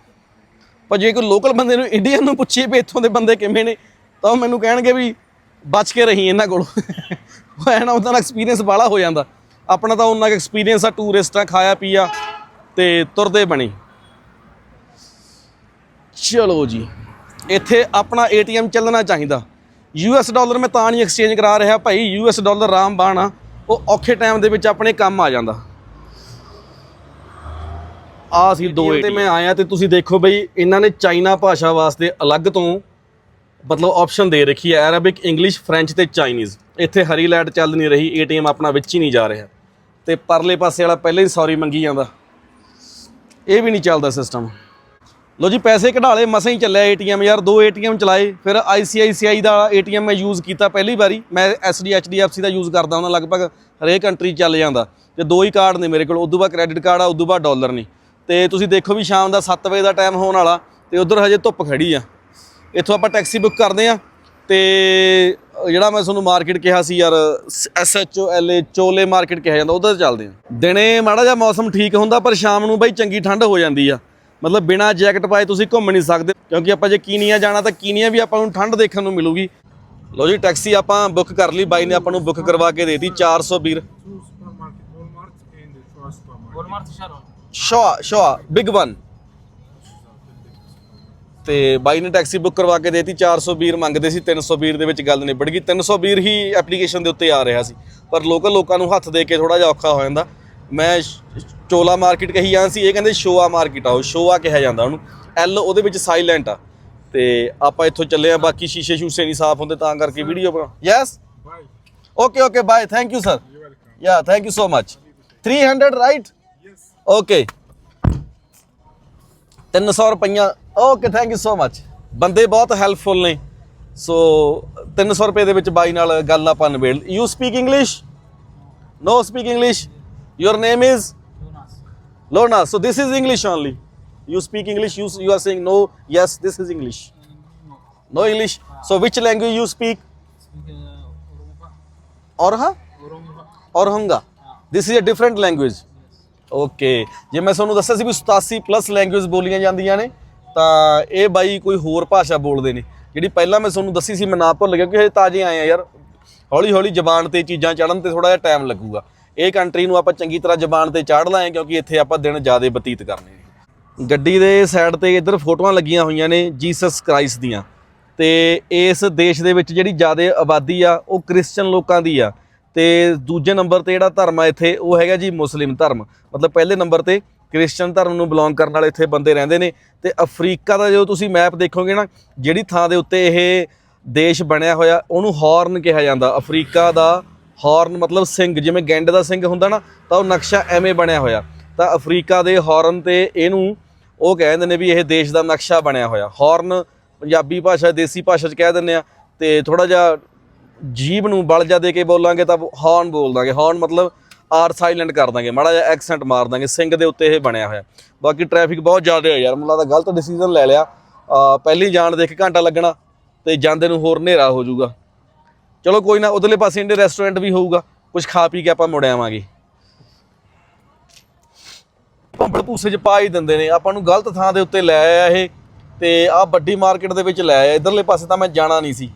ਪਰ ਜੇ ਕੋਈ ਲੋਕਲ ਬੰਦੇ ਨੂੰ ਇੰਡੀਅਨ ਨੂੰ ਪੁੱਛੀਏ ਵੀ ਇੱਥੋਂ ਦੇ ਬੰਦੇ ਕਿਵੇਂ ਨੇ ਤਾਂ ਉਹ ਮੈਨੂੰ ਕਹਿਣਗੇ ਵੀ ਬਚ ਕੇ ਰਹੀ ਇਹਨਾਂ ਕੋਲੋਂ। ਉਹ ਐ ਨਾ ਉਹਨਾਂ ਦਾ ਐਕਸਪੀਰੀਅੰਸ ਬਾਲਾ ਹੋ ਜਾਂਦਾ। ਆਪਣਾ ਤਾਂ ਉਹਨਾਂ ਦਾ ਐਕਸਪੀਰੀਅੰਸ ਆ ਟੂਰਿਸਟਾਂ ਖਾਇਆ ਪੀਆ ਤੇ ਤੁਰਦੇ ਬਣੀ। ਚਲੋ ਜੀ ਇੱਥੇ ਆਪਣਾ ਏਟੀਐਮ ਚੱਲਣਾ ਚਾਹੀਦਾ। ਯੂਐਸ ਡਾਲਰ ਮੈਂ ਤਾਂ ਨਹੀਂ ਐਕਸਚੇਂਜ ਕਰਾ ਰਿਹਾ ਭਾਈ ਯੂਐਸ ਡਾਲਰ ਰਾਮਬਾਣ ਆ ਉਹ ਔਖੇ ਟਾਈਮ ਦੇ ਵਿੱਚ ਆਪਣੇ ਕੰਮ ਆ ਜਾਂਦਾ। ਆ ਸੀ ਦੋ ਤੇ ਮੈਂ ਆਇਆ ਤੇ ਤੁਸੀਂ ਦੇਖੋ ਬਈ ਇਹਨਾਂ ਨੇ ਚਾਈਨਾ ਭਾਸ਼ਾ ਵਾਸਤੇ ਅਲੱਗ ਤੋਂ ਮਤਲਬ ਆਪਸ਼ਨ ਦੇ ਰੱਖੀ ਹੈ ਅਰਬਿਕ ਇੰਗਲਿਸ਼ ਫ੍ਰੈਂਚ ਤੇ ਚਾਈਨੀਜ਼ ਇੱਥੇ ਹਰੀ ਲਾਈਟ ਚੱਲ ਨਹੀਂ ਰਹੀ ਏਟੀਐਮ ਆਪਣਾ ਵਿੱਚ ਹੀ ਨਹੀਂ ਜਾ ਰਿਹਾ। ਤੇ ਪਰਲੇ ਪਾਸੇ ਵਾਲਾ ਪਹਿਲਾਂ ਹੀ ਸੌਰੀ ਮੰਗੀ ਜਾਂਦਾ। ਇਹ ਵੀ ਨਹੀਂ ਚੱਲਦਾ ਸਿਸਟਮ ਲੋ ਜੀ, ਪੈਸੇ ਕਢਾ ਲਏ, ਮਸਾਂ ਹੀ ਚੱਲਿਆ ਏਟੀਐਮ ਯਾਰ, ਦੋ ਏਟੀਐਮ ਚਲਾਏ, ਫਿਰ ICICI ਦਾ ਏਟੀਐਮ ਮੈਂ ਯੂਜ਼ ਕੀਤਾ ਪਹਿਲੀ ਵਾਰੀ। ਮੈਂ SD HDFC ਦਾ ਯੂਜ਼ ਕਰਦਾ ਹੁੰਦਾ, ਲਗਭਗ ਹਰੇਕ ਕੰਟਰੀ ਚੱਲ ਜਾਂਦਾ। ਤੇ ਦੋ ਹੀ ਕਾਰਡ ਨੇ ਮੇਰੇ ਕੋਲ, ਉਦੋਂ ਬਾਅਦ ਕ੍ਰੈਡਿਟ ਕਾਰਡ ਆ, ਉਦੋਂ ਬਾਅਦ ਡਾਲਰ ਨਹੀਂ ਤੇ ਤੁਸੀਂ ਦੇਖੋ ਵੀ ਸ਼ਾਮ ਦਾ 7 ਵਜੇ ਦਾ ਟਾਈਮ ਹੋਣ ਵਾਲਾ, ਤੇ ਉਧਰ ਹਜੇ ਧੁੱਪ ਖੜੀ ਆ। ਇੱਥੋਂ ਆਪਾਂ ਟੈਕਸੀ ਬੁੱਕ ਕਰਦੇ ਆ ਤੇ ਜਿਹੜਾ ਮੈਂ ਤੁਹਾਨੂੰ ਮਾਰਕੀਟ ਕਿਹਾ ਸੀ ਯਾਰ ਐਸਐਚਓ ਐਲਏ ਚੋਲੇ ਮਾਰਕੀਟ ਕਿਹਾ ਜਾਂਦਾ ਉਧਰ ਚੱਲਦੇ ਆ ਦਿਨੇ ਮਾੜਾ ਜਿਹਾ ਮੌਸਮ ਠੀਕ ਹੁੰਦਾ ਪਰ ਸ਼ਾਮ ਨੂੰ ਬਈ ਚੰਗੀ ਠੰਡ ਹੋ ਜਾਂਦੀ ਆ। ਮਤਲਬ ਬਿਨਾ ਜੈਕਟ ਪਾਏ ਤੁਸੀਂ ਘੁੰਮ ਨਹੀਂ ਸਕਦੇ ਕਿਉਂਕਿ ਆਪਾਂ ਜੇ ਕੀਨੀਆ ਜਾਣਾ ਤਾਂ ਕੀਨੀਆ ਵੀ ਆਪਾਂ ਨੂੰ ਠੰਡ ਦੇਖਣ ਨੂੰ ਮਿਲੂਗੀ। ਲੋ ਜੀ ਟੈਕਸੀ ਆਪਾਂ ਬੁੱਕ ਕਰ ਲਈ ਬਾਈ ਨੇ ਆਪਾਂ ਨੂੰ ਬੁੱਕ ਕਰਵਾ ਕੇ ਦੇਤੀ 400 ਬੀਰ। ਸ਼ੋਆ ਸ਼ੋਆ ਬਿਗ ਵਨ ਤੇ ਬਾਈ ਨੇ ਟੈਕਸੀ ਬੁੱਕ ਕਰਵਾ ਕੇ ਦੇਤੀ 400 ਬੀਰ ਮੰਗਦੇ ਸੀ 300 ਬੀਰ ਦੇ ਵਿੱਚ ਗੱਲ ਨਿਬੜ ਗਈ 300 ਬੀਰ ਹੀ ਐਪਲੀਕੇਸ਼ਨ ਦੇ ਉੱਤੇ ਆ ਰਿਹਾ ਸੀ ਪਰ ਲੋਕਲ ਲੋਕਾਂ ਨੂੰ ਹੱਥ ਦੇ ਕੇ ਥੋੜਾ ਜਿਹਾ ਔਖਾ ਹੋ ਜਾਂਦਾ ਮੈਂ ਸ਼- ਚੋਲਾ ਮਾਰਕੀਟ ਕਹੀ ਜਾਂ ਸੀ ਇਹ ਕਹਿੰਦੇ ਸ਼ੋਆ ਮਾਰਕੀਟ ਆ ਉਹ ਸ਼ੋਆ ਕਿਹਾ ਜਾਂਦਾ ਉਹਨੂੰ ਐਲ ਉਹਦੇ ਵਿੱਚ ਸਾਇਲੈਂਟ ਆ ਤੇ ਆਪਾਂ ਇੱਥੋਂ ਚੱਲੇ ਆ ਬਾਕੀ ਸ਼ੀਸ਼ੇ ਸ਼ੂਸ਼ੇ ਨਹੀਂ ਸਾਫ਼ ਹੁੰਦੇ ਤਾਂ ਕਰਕੇ ਵੀਡੀਓ ਬਣਾ yes Okay, okay, bye. Thank you, sir. Yeah, thank you so much. 300, right? Yes. Okay. 300 ਰੁਪਈਆ okay thank you so much ਬੰਦੇ ਬਹੁਤ ਹੈਲਪਫੁਲ ਨੇ ਸੋ 300 ਰੁਪਏ ਦੇ ਵਿੱਚ ਬਾਈ ਨਾਲ ਗੱਲ ਆਪਾਂ ਨਿਬੇੜ you speak English no speak English your name is ਲੋਨਾ so this is English only you speak English you you are saying no yes this is English no English so which language you speak ਔਰਹਾ ਔਰਹੰਗਾ this is a different language okay ਜੇ ਮੈਂ ਤੁਹਾਨੂੰ ਦੱਸਿਆ ਸੀ ਵੀ 87 plus language ਬੋਲੀਆਂ ਜਾਂਦੀਆਂ ਨੇ, ਤਾਂ ਇਹ ਬਾਈ ਕੋਈ ਹੋਰ ਭਾਸ਼ਾ ਬੋਲਦੇ ਨੇ। ਜਿਹੜੀ ਪਹਿਲਾਂ ਮੈਂ ਤੁਹਾਨੂੰ ਦੱਸੀ ਸੀ, ਮੈਂ ਨਾ ਭੁੱਲ ਗਿਆ ਕਿ ਇਹ ਤਾਜ਼ੇ ਆਏ ਆ ਯਾਰ। ਹੌਲੀ ਹੌਲੀ ਜ਼ਬਾਨ ਤੇ ਚੀਜ਼ਾਂ ਚੜਨ ਤੇ ਥੋੜਾ ਜਿਹਾ ਟਾਈਮ ਲੱਗੂਗਾ। ਇਹ ਕੰਟਰੀ ਨੂੰ ਆਪਾਂ ਚੰਗੀ ਤਰ੍ਹਾਂ ਜ਼ਬਾਨ ਤੇ ਚਾੜ ਲਾਏ ਕਿਉਂਕਿ ਇੱਥੇ ਆਪਾਂ ਦਿਨ ਜ਼ਿਆਦਾ ਬਤੀਤ ਕਰਨੇ ਨੇ। ਗੱਡੀ ਦੇ ਸਾਈਡ ਤੇ ਇੱਧਰ ਫੋਟੋਆਂ ਲੱਗੀਆਂ ਹੋਈਆਂ ਨੇ ਜੀਸਸ ਕ੍ਰਾਈਸਟ ਦੀਆਂ। ਤੇ ਇਸ ਦੇਸ਼ ਦੇ ਵਿੱਚ ਜਿਹੜੀ ਜ਼ਿਆਦਾ ਆਬਾਦੀ ਆ, ਉਹ ਕ੍ਰਿਸਚੀਅਨ ਲੋਕਾਂ ਦੀ ਆ। ਤੇ ਦੂਜੇ ਨੰਬਰ ਤੇ ਜਿਹੜਾ ਧਰਮ ਆ ਇੱਥੇ, ਉਹ ਹੈਗਾ ਜੀ ਮੁਸਲਿਮ ਧਰਮ। ਮਤਲਬ ਪਹਿਲੇ ਨੰਬਰ ਤੇ ਕ੍ਰਿਸਚੀਅਨ ਧਰਮ ਨੂੰ ਬਿਲੋਂਗ ਕਰਨ ਵਾਲੇ ਇੱਥੇ ਬੰਦੇ ਰਹਿੰਦੇ ਨੇ ਤੇ ਅਫਰੀਕਾ ਦਾ ਜਦੋਂ ਤੁਸੀਂ ਮੈਪ ਦੇਖੋਗੇ ਨਾ, ਜਿਹੜੀ ਥਾਂ ਦੇ ਉੱਤੇ ਇਹ ਦੇਸ਼ ਬਣਿਆ ਹੋਇਆ, ਉਹਨੂੰ ਹਾਰਨ ਕਿਹਾ ਜਾਂਦਾ। ਅਫਰੀਕਾ ਦਾ ਹਾਰਨ ਮਤਲਬ ਸਿੰਘ, ਜਿਵੇਂ ਗੈਂਡ ਦਾ ਸਿੰਘ ਹੁੰਦਾ ਨਾ, ਤਾਂ ਉਹ ਨਕਸ਼ਾ ਐਵੇਂ ਬਣਿਆ ਹੋਇਆ। ਤਾਂ ਅਫਰੀਕਾ ਦੇ ਹਾਰਨ ਤੇ ਇਹਨੂੰ ਉਹ ਕਹਿੰਦੇ ਨੇ ਵੀ ਇਹ ਦੇਸ਼ ਦਾ ਨਕਸ਼ਾ ਬਣਿਆ ਹੋਇਆ। ਹਾਰਨ ਪੰਜਾਬੀ ਭਾਸ਼ਾ, ਦੇਸੀ ਭਾਸ਼ਾ 'ਚ ਕਹਿ ਦਿੰਦੇ ਆ ਤੇ ਥੋੜਾ ਜਿਹਾ ਜੀਬ ਨੂੰ ਬਲ ਜਾ ਦੇ ਕੇ ਬੋਲਾਂਗੇ ਤਾਂ ਹਾਰਨ ਬੋਲ ਦਾਂਗੇ। ਹਾਰਨ ਮਤਲਬ ਆਰ ਸਾਇਲੈਂਟ ਕਰ ਦਾਂਗੇ। ਮਾੜਾ ਜਿਹਾ ਐਕਸੈਂਟ ਮਾਰ ਦਾਂਗੇ। ਸਿੰਘ ਦੇ ਉੱਤੇ ਇਹ ਬਣਿਆ ਹੋਇਆ। ਬਾਕੀ ਟ੍ਰੈਫਿਕ ਬਹੁਤ ਜ਼ਿਆਦਾ ਹੈ ਯਾਰ। ਮੈਨੂੰ ਲੱਗਦਾ ਗਲਤ ਡਿਸੀਜਨ ਲੈ ਲਿਆ। ਅਹ ਪਹਿਲੀ ਜਾਣ ਦੇ ਇੱਕ ਘੰਟਾ ਲੱਗਣਾ ਤੇ ਜਾਂਦੇ ਨੂੰ ਹੋਰ ਹਨੇਰਾ ਹੋ ਜਾਊਗਾ। ਚਲੋ ਕੋਈ ਨਾ, ਉਧਰਲੇ ਪਾਸੇ ਇੰਡੇ ਰੈਸਟੋਰੈਂਟ ਵੀ ਹੋਊਗਾ। ਕੁਝ ਖਾ ਪੀ ਕੇ ਆਪਾਂ ਮੁੜ ਆਵਾਂਗੇ। ਭੰਬੜ ਭੂਸੇ ਚ ਪਾ ਹੀ ਦਿੰਦੇ ਨੇ। ਆਪਾਂ ਨੂੰ ਗਲਤ ਥਾਂ ਦੇ ਉੱਤੇ ਲੈ ਆਇਆ ਇਹ ਤੇ ਆਹ ਵੱਡੀ ਮਾਰਕੀਟ ਦੇ ਵਿੱਚ ਲੈ ਆਇਆ। ਇਧਰਲੇ ਪਾਸੇ ਤਾਂ ਮੈਂ ਜਾਣਾ ਨਹੀਂ ਸੀ।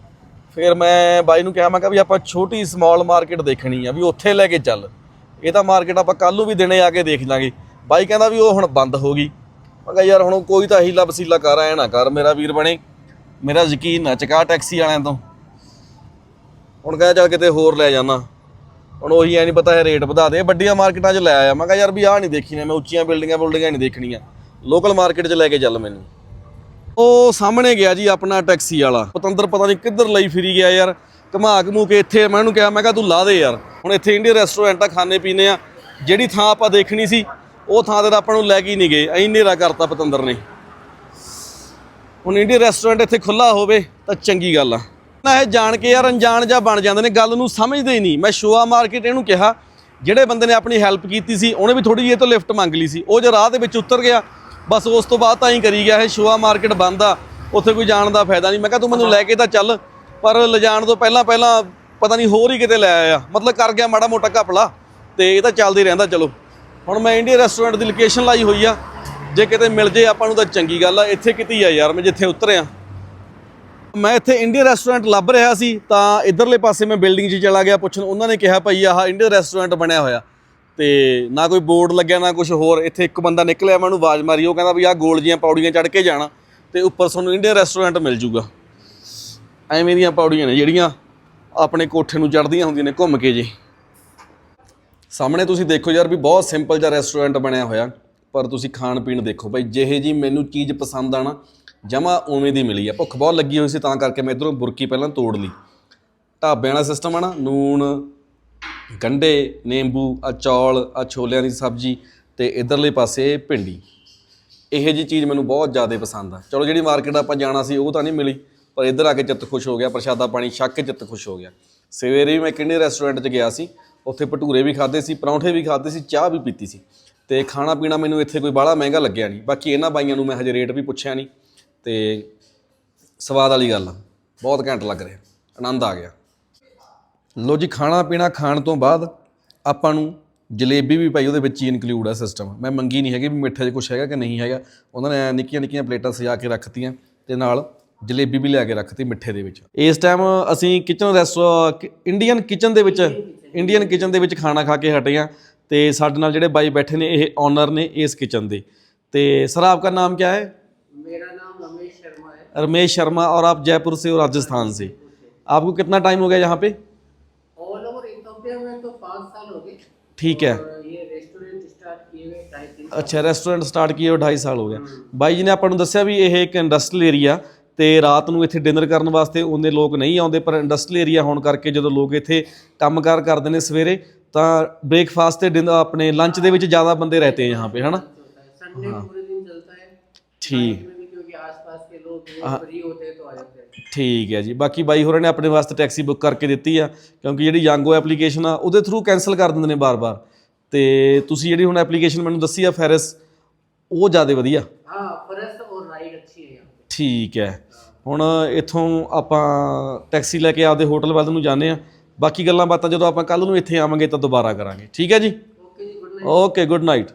ਫਿਰ ਮੈਂ ਬਾਈ ਨੂੰ ਕਿਹਾ, ਮੈਂ ਕਿਹਾ ਵੀ ਆਪਾਂ ਛੋਟੀ ਸਮਾਲ ਮਾਰਕੀਟ ਦੇਖਣੀ ਆ, ਵੀ ਉੱਥੇ ਲੈ ਕੇ ਚੱਲ। ਇਹ ਤਾਂ ਮਾਰਕੀਟ ਆਪਾਂ ਕੱਲ ਨੂੰ ਵੀ ਦਿਨੇ ਆ ਕੇ ਦੇਖ ਲਾਂਗੇ। ਬਾਈ ਕਹਿੰਦਾ ਵੀ ਉਹ ਹੁਣ ਬੰਦ ਹੋ ਗਈ। ਮੈਂ ਕਿਹਾ ਯਾਰ ਹੁਣ ਕੋਈ ਤਾਂ ਹੀਲਾ ਵਸੀਲਾ ਕਰ ਆਇਆ ਨਾ ਕਰ, ਮੇਰਾ ਵੀਰ ਬਣੇ। ਮੇਰਾ ਯਕੀਨ ਨਾ ਚਕਾ ਟੈਕਸੀ ਵਾਲਿਆਂ ਤੋਂ। ਹੁਣ ਕਹਿੰਦਾ ਚੱਲ ਕਿਤੇ ਹੋਰ ਲੈ ਜਾਣਾ। ਹੁਣ ਉਹੀ ਐ ਨਹੀਂ ਪਤਾ ਹੈ ਰੇਟ ਵਧਾ ਦੇ। ਵੱਡੀਆਂ ਮਾਰਕੀਟਾਂ 'ਚ ਲੈ ਆਇਆ। ਮੈਂ ਕਿਹਾ ਯਾਰ ਵੀ ਆਹ ਨਹੀਂ ਦੇਖੀ ਨੇ ਮੈਂ ਉੱਚੀਆਂ ਬਿਲਡਿੰਗਾਂ ਬਿਲਡਿੰਗਾਂ ਨਹੀਂ ਦੇਖਣੀਆਂ। ਲੋਕਲ ਮਾਰਕੀਟ 'ਚ ਲੈ ਕੇ ਚੱਲ ਮੈਨੂੰ। ਉਹ ਸਾਹਮਣੇ ਗਿਆ ਜੀ ਆਪਣਾ ਟੈਕਸੀ ਵਾਲਾ। ਪਤੰਦਰ ਪਤਾ ਨਹੀਂ ਕਿੱਧਰ ਲਈ ਫਿਰੀ ਗਿਆ ਯਾਰ। ਘੁਮਾ ਘਮੂ ਕੇ ਇੱਥੇ, ਮੈਂ ਉਹਨੂੰ ਕਿਹਾ, ਮੈਂ ਕਿਹਾ ਤੂੰ ਲਾ ਦੇ ਯਾਰ। ਹੁਣ ਇੱਥੇ ਇੰਡੀਅਨ ਰੈਸਟੋਰੈਂਟ ਆ, ਖਾਣੇ ਪੀਣੇ ਆ। ਜਿਹੜੀ ਥਾਂ ਆਪਾਂ ਦੇਖਣੀ ਸੀ, ਉਹ ਥਾਂ ਤੇ ਆਪਾਂ ਨੂੰ ਲੈ ਕੇ ਨਹੀਂ ਗਏ। ਐਂ ਹਨੇਰਾ ਕਰਤਾ ਪਤੰਦਰ ਨੇ। ਹੁਣ ਇੰਡੀਅਨ ਰੈਸਟੋਰੈਂਟ ਇੱਥੇ ਖੁੱਲਾ ਹੋਵੇ, ਤਾਂ ਚੰਗੀ ਗੱਲ ਆ। ਨਾ ਇਹ ਜਾਣ ਕੇ ਯਾਰ, ਅਣਜਾਣ ਜਾਂ ਬਣ ਜਾਂਦੇ ਨੇ, ਗੱਲ ਨੂੰ ਸਮਝਦੇ ਹੀ ਨਹੀਂ। ਮੈਂ ਸ਼ੋਆ ਮਾਰਕੀਟ ਇਹਨੂੰ ਕਿਹਾ, ਜਿਹੜੇ ਬੰਦੇ ਨੇ ਆਪਣੀ ਹੈਲਪ ਕੀਤੀ ਸੀ, ਉਹਨੇ ਵੀ ਥੋੜੀ ਜਿਹੀ ਇਹ ਤੋਂ ਲਿਫਟ ਮੰਗ ਲਈ ਸੀ। ਉਹ ਜੇ ਰਾਹ ਦੇ ਵਿੱਚ ਉਤਰ ਗਿਆ ਬਸ ਉਸ ਤੋਂ ਬਾਅਦ ਤਾਂ ਹੀ ਕਰੀ ਗਿਆ ਇਹ ਸ਼ੋਆ ਮਾਰਕੀਟ ਬੰਦ ਆ, ਉੱਥੇ ਕੋਈ ਜਾਣ ਦਾ ਫਾਇਦਾ ਨਹੀਂ। ਮੈਂ ਕਿਹਾ ਤੂੰ ਮੈਨੂੰ ਲੈ ਕੇ ਤਾਂ ਚੱਲ, ਪਰ ਲਿਜਾਣ ਤੋਂ ਪਹਿਲਾਂ ਪਹਿਲਾਂ ਪਤਾ ਨਹੀਂ ਹੋਰ ਹੀ ਕਿਤੇ ਲੈ ਆਇਆ। ਮਤਲਬ ਕਰ ਗਿਆ ਮਾੜਾ ਮੋਟਾ ਘਪਲਾ, ਤੇ ਇਹ ਤਾਂ ਚੱਲਦਾ ਰਹਿੰਦਾ, ਚਲੋ। ਹੁਣ ਮੈਂ ਇੰਡੀਆ ਰੈਸਟੋਰੈਂਟ ਦੀ ਲੋਕੇਸ਼ਨ ਲਾਈ ਹੋਈ ਆ। ਜੇ ਕਿਤੇ ਮਿਲ ਜੇ ਆਪਾਂ ਨੂੰ ਤਾਂ ਚੰਗੀ ਗੱਲ ਆ, ਇੱਥੇ ਕਿਤੇ ਆ ਯਾਰ, ਮੈਂ ਜਿੱਥੇ ਉਤਰਿਆ। ਮੈਂ ਇੱਥੇ ਇੰਡੀਅਨ ਰੈਸਟੋਰੈਂਟ ਲੱਭ ਰਿਹਾ ਸੀ, ਤਾਂ ਇਧਰਲੇ ਪਾਸੇ ਮੈਂ ਬਿਲਡਿੰਗ 'ਚ ਚਲਾ ਗਿਆ ਪੁੱਛਣ। ਉਹਨਾਂ ਨੇ ਕਿਹਾ ਭਾਈ ਆਹ ਇੰਡੀਅਨ ਰੈਸਟੋਰੈਂਟ ਬਣਿਆ ਹੋਇਆ। ਤੇ ਨਾ ਕੋਈ ਬੋਰਡ ਲੱਗਿਆ, ਨਾ ਕੁਝ ਹੋਰ। ਇੱਥੇ ਇੱਕ ਬੰਦਾ ਨਿਕਲਿਆ, ਮੈਂ ਉਹਨੂੰ ਆਵਾਜ਼ ਮਾਰੀ, ਉਹ ਕਹਿੰਦਾ ਵੀ ਆਹ ਗੋਲ ਜੀਆਂ ਪੌੜੀਆਂ ਚੜ੍ਹ ਕੇ ਜਾਣਾ ਤੇ ਉੱਪਰ ਤੁਹਾਨੂੰ ਇੰਡੀਅਨ ਰੈਸਟੋਰੈਂਟ ਮਿਲ ਜੂਗਾ। ਐਵੇਂ ਦੀਆਂ ਪੌੜੀਆਂ ਨੇ ਜਿਹੜੀਆਂ ਆਪਣੇ ਕੋਠੇ ਨੂੰ ਚੜ੍ਹਦੀਆਂ ਹੁੰਦੀਆਂ ਨੇ ਘੁੰਮ ਕੇ ਜੇ। ਸਾਹਮਣੇ ਤੁਸੀਂ ਦੇਖੋ ਯਾਰ ਵੀ ਬਹੁਤ ਸਿੰਪਲ ਜਿਹਾ ਰੈਸਟੋਰੈਂਟ ਬਣਿਆ ਹੋਇਆ, ਪਰ ਤੁਸੀਂ ਖਾਣ ਪੀਣ ਦੇਖੋ ਭਾਈ ਜਿਹੇ ਜੀ ਮੈਨੂੰ ਚੀਜ਼ ਪਸੰਦ ਆਣਾ ਜਮਾ ਉਵੇਂ ਦੀ ਮਿਲੀ ਆ। ਭੁੱਖ ਬਹੁਤ ਲੱਗੀ ਹੋਈ ਸੀ, ਤਾਂ ਕਰਕੇ ਮੈਂ ਇਧਰੋਂ ਬੁਰਕੀ ਪਹਿਲਾਂ ਤੋੜ ਲਈ। ਢਾਬੇ ਵਾਲਾ ਸਿਸਟਮ ਆ ਨਾ, ਨੂਣ ਗੰਢੇ ਨਿੰਬੂ ਆ ਚੌਲ ਆ ਛੋਲਿਆਂ ਦੀ ਸਬਜ਼ੀ ਤੇ ਇਧਰਲੇ ਪਾਸੇ ਭਿੰਡੀ। ਇਹੋ ਜੀ ਚੀਜ਼ ਮੈਨੂੰ ਬਹੁਤ ਜ਼ਿਆਦਾ ਪਸੰਦ ਆ। ਚਲੋ ਜਿਹੜੀ ਮਾਰਕੀਟ ਆਪਾਂ ਜਾਣਾ ਸੀ, ਉਹ ਤਾਂ ਨਹੀਂ ਮਿਲੀ, ਪਰ ਇੱਧਰ ਆ ਕੇ ਚਿੱਤ ਖੁਸ਼ ਹੋ ਗਿਆ, ਪ੍ਰਸ਼ਾਦਾ ਪਾਣੀ ਛੱਕ ਕੇ ਚਿੱਤ ਖੁਸ਼ ਹੋ ਗਿਆ। ਸਵੇਰੇ ਵੀ ਮੈਂ ਕਿੰਨੇ ਰੈਸਟੋਰੈਂਟ 'ਚ ਗਿਆ ਸੀ, ਉੱਥੇ ਭਟੂਰੇ ਵੀ ਖਾਦੇ ਸੀ, ਪਰੌਂਠੇ ਵੀ ਖਾਦੇ ਸੀ, ਚਾਹ ਵੀ ਪੀਤੀ ਸੀ। ਤੇ ਖਾਣਾ ਪੀਣਾ ਮੈਨੂੰ ਇੱਥੇ ਕੋਈ ਬਾਹਲਾ ਮਹਿੰਗਾ ਲੱਗਿਆ ਨਹੀਂ। ਬਾਕੀ ਇਹਨਾਂ ਬਾਈਆਂ ਨੂੰ ਮੈਂ ਹਜੇ ਰੇਟ ਵੀ ਪੁੱਛਿਆ ਨਹੀਂ। ਤੇ ਸਵਾਦ ਵਾਲੀ ਗੱਲ ਆ। ਬਹੁਤ ਘੈਂਟ ਲੱਗ ਰਿਹਾ। ਆਨੰਦ ਆ ਗਿਆ। ਲੋ ਜੀ ਖਾਣਾ ਪੀਣਾ ਖਾਣ ਤੋਂ ਬਾਅਦ ਆਪਾਂ ਨੂੰ ਜਲੇਬੀ ਵੀ ਭਾਈ ਉਹਦੇ ਵਿੱਚ ਹੀ ਇਨਕਲੂਡ ਆ ਸਿਸਟਮ ਮੈਂ ਮੰਗੀ ਨਹੀਂ ਹੈਗੀ ਵੀ ਮਿੱਠੇ 'ਚ ਕੁਝ ਹੈਗਾ ਕਿ ਨਹੀਂ ਹੈਗਾ ਉਹਨਾਂ ਨੇ ਨਿੱਕੀਆਂ ਨਿੱਕੀਆਂ ਪਲੇਟਾਂ ਸਜਾ ਕੇ ਰੱਖਤੀਆਂ ਤੇ ਨਾਲ ਜਲੇਬੀ ਵੀ ਲਿਆ ਕੇ ਰੱਖਤੀ ਮਿੱਠੇ ਦੇ ਵਿੱਚ ਇਸ ਟਾਈਮ ਅਸੀਂ ਕਿਚਨ ਰੈਸਟੋ ਇੰਡੀਅਨ ਕਿਚਨ ਦੇ ਵਿੱਚ ਇੰਡੀਅਨ ਕਿਚਨ ਦੇ ਵਿੱਚ ਖਾਣਾ ਖਾ ਕੇ ਹਟੇ ਆ ਤੇ ਸਾਡੇ ਨਾਲ ਜਿਹੜੇ ਬਾਈ ਬੈਠੇ ਨੇ ਇਹ ਓਨਰ ਨੇ ਇਸ ਕਿਚਨ ਦੇ ਤੇ ਸਰ ਆਪਕਾ ਨਾਮ क्या है मेरा नाम रमेश शर्मा है रमेश शर्मा और आप जयपुर से और राजस्थान से आपको कितना टाइम हो गया यहाँ पे ठीक है और ये रेस्टोरेंट स्टार्ट किए हुए ढाई तीन ਅੱਛਾ ਰੈਸਟੋਰੈਂਟ ਸਟਾਰਟ ਕੀਏ ਉਹ 2.5 ਸਾਲ ਹੋ ਗਿਆ ਬਾਈ ਜੀ ਨੇ ਆਪਾਂ ਨੂੰ ਦੱਸਿਆ ਵੀ ਇਹ ਇੱਕ ਇੰਡਸਟਰੀਅਲ ਏਰੀਆ ਤੇ ਰਾਤ ਨੂੰ ਇੱਥੇ ਡਿਨਰ ਕਰਨ ਵਾਸਤੇ ਉਹਨੇ ਲੋਕ ਨਹੀਂ ਆਉਂਦੇ ਪਰ ਇੰਡਸਟਰੀਅਲ ਏਰੀਆ ਹੋਣ ਕਰਕੇ ਜਦੋਂ ਲੋਕ ਇੱਥੇ ਕੰਮਕਾਰ ਕਰਦੇ ਨੇ ਸਵੇਰੇ ਤਾਂ ਬ੍ਰੇਕਫਾਸਟ ਤੇ ਡਿਨਰ ਆਪਣੇ ਲੰਚ ਦੇ ਵਿੱਚ ਜ਼ਿਆਦਾ ਬੰਦੇ ਰਹਤੇ ਹੈ यहाँ पे है ना संडे पूरे दिन चलता है ठीक में भी क्योंकि आसपास के लोग फ्री होते हैं तो आ जाते हैं ਠੀਕ ਹੈ ਜੀ ਬਾਕੀ ਬਾਈ ਹੋਰਾਂ ਨੇ ਆਪਣੇ ਵਾਸਤੇ ਟੈਕਸੀ ਬੁੱਕ ਕਰਕੇ ਦਿੱਤੀ ਆ ਕਿਉਂਕਿ ਜਿਹੜੀ ਯਾਂਗੋ ਐਪਲੀਕੇਸ਼ਨ ਆ ਉਹਦੇ ਥਰੂ ਕੈਨਸਲ ਕਰ ਦਿੰਦੇ ਨੇ ਬਾਰ-ਬਾਰ ਤੇ ਤੁਸੀਂ ਜਿਹੜੀ ਹੁਣ ਐਪਲੀਕੇਸ਼ਨ ਮੈਨੂੰ ਦੱਸੀ ਆ ਫੈਰਿਸ ਉਹ ਜ਼ਿਆਦਾ ਵਧੀਆ हाँ फरस और राइड अच्छी है यहाँ पे ਠੀਕ ਹੈ ਹੁਣ ਇੱਥੋਂ ਆਪਾਂ ਟੈਕਸੀ ਲੈ ਕੇ ਆਪਦੇ ਹੋਟਲ ਵੱਲ ਨੂੰ ਜਾਂਦੇ ਆ ਬਾਕੀ ਗੱਲਾਂ ਬਾਤਾਂ ਜਦੋਂ ਆਪਾਂ ਕੱਲ ਨੂੰ ਇੱਥੇ ਆਵਾਂਗੇ ਤਾਂ ਦੁਬਾਰਾ ਕਰਾਂਗੇ ਠੀਕ ਹੈ ਜੀ okay ji good okay good night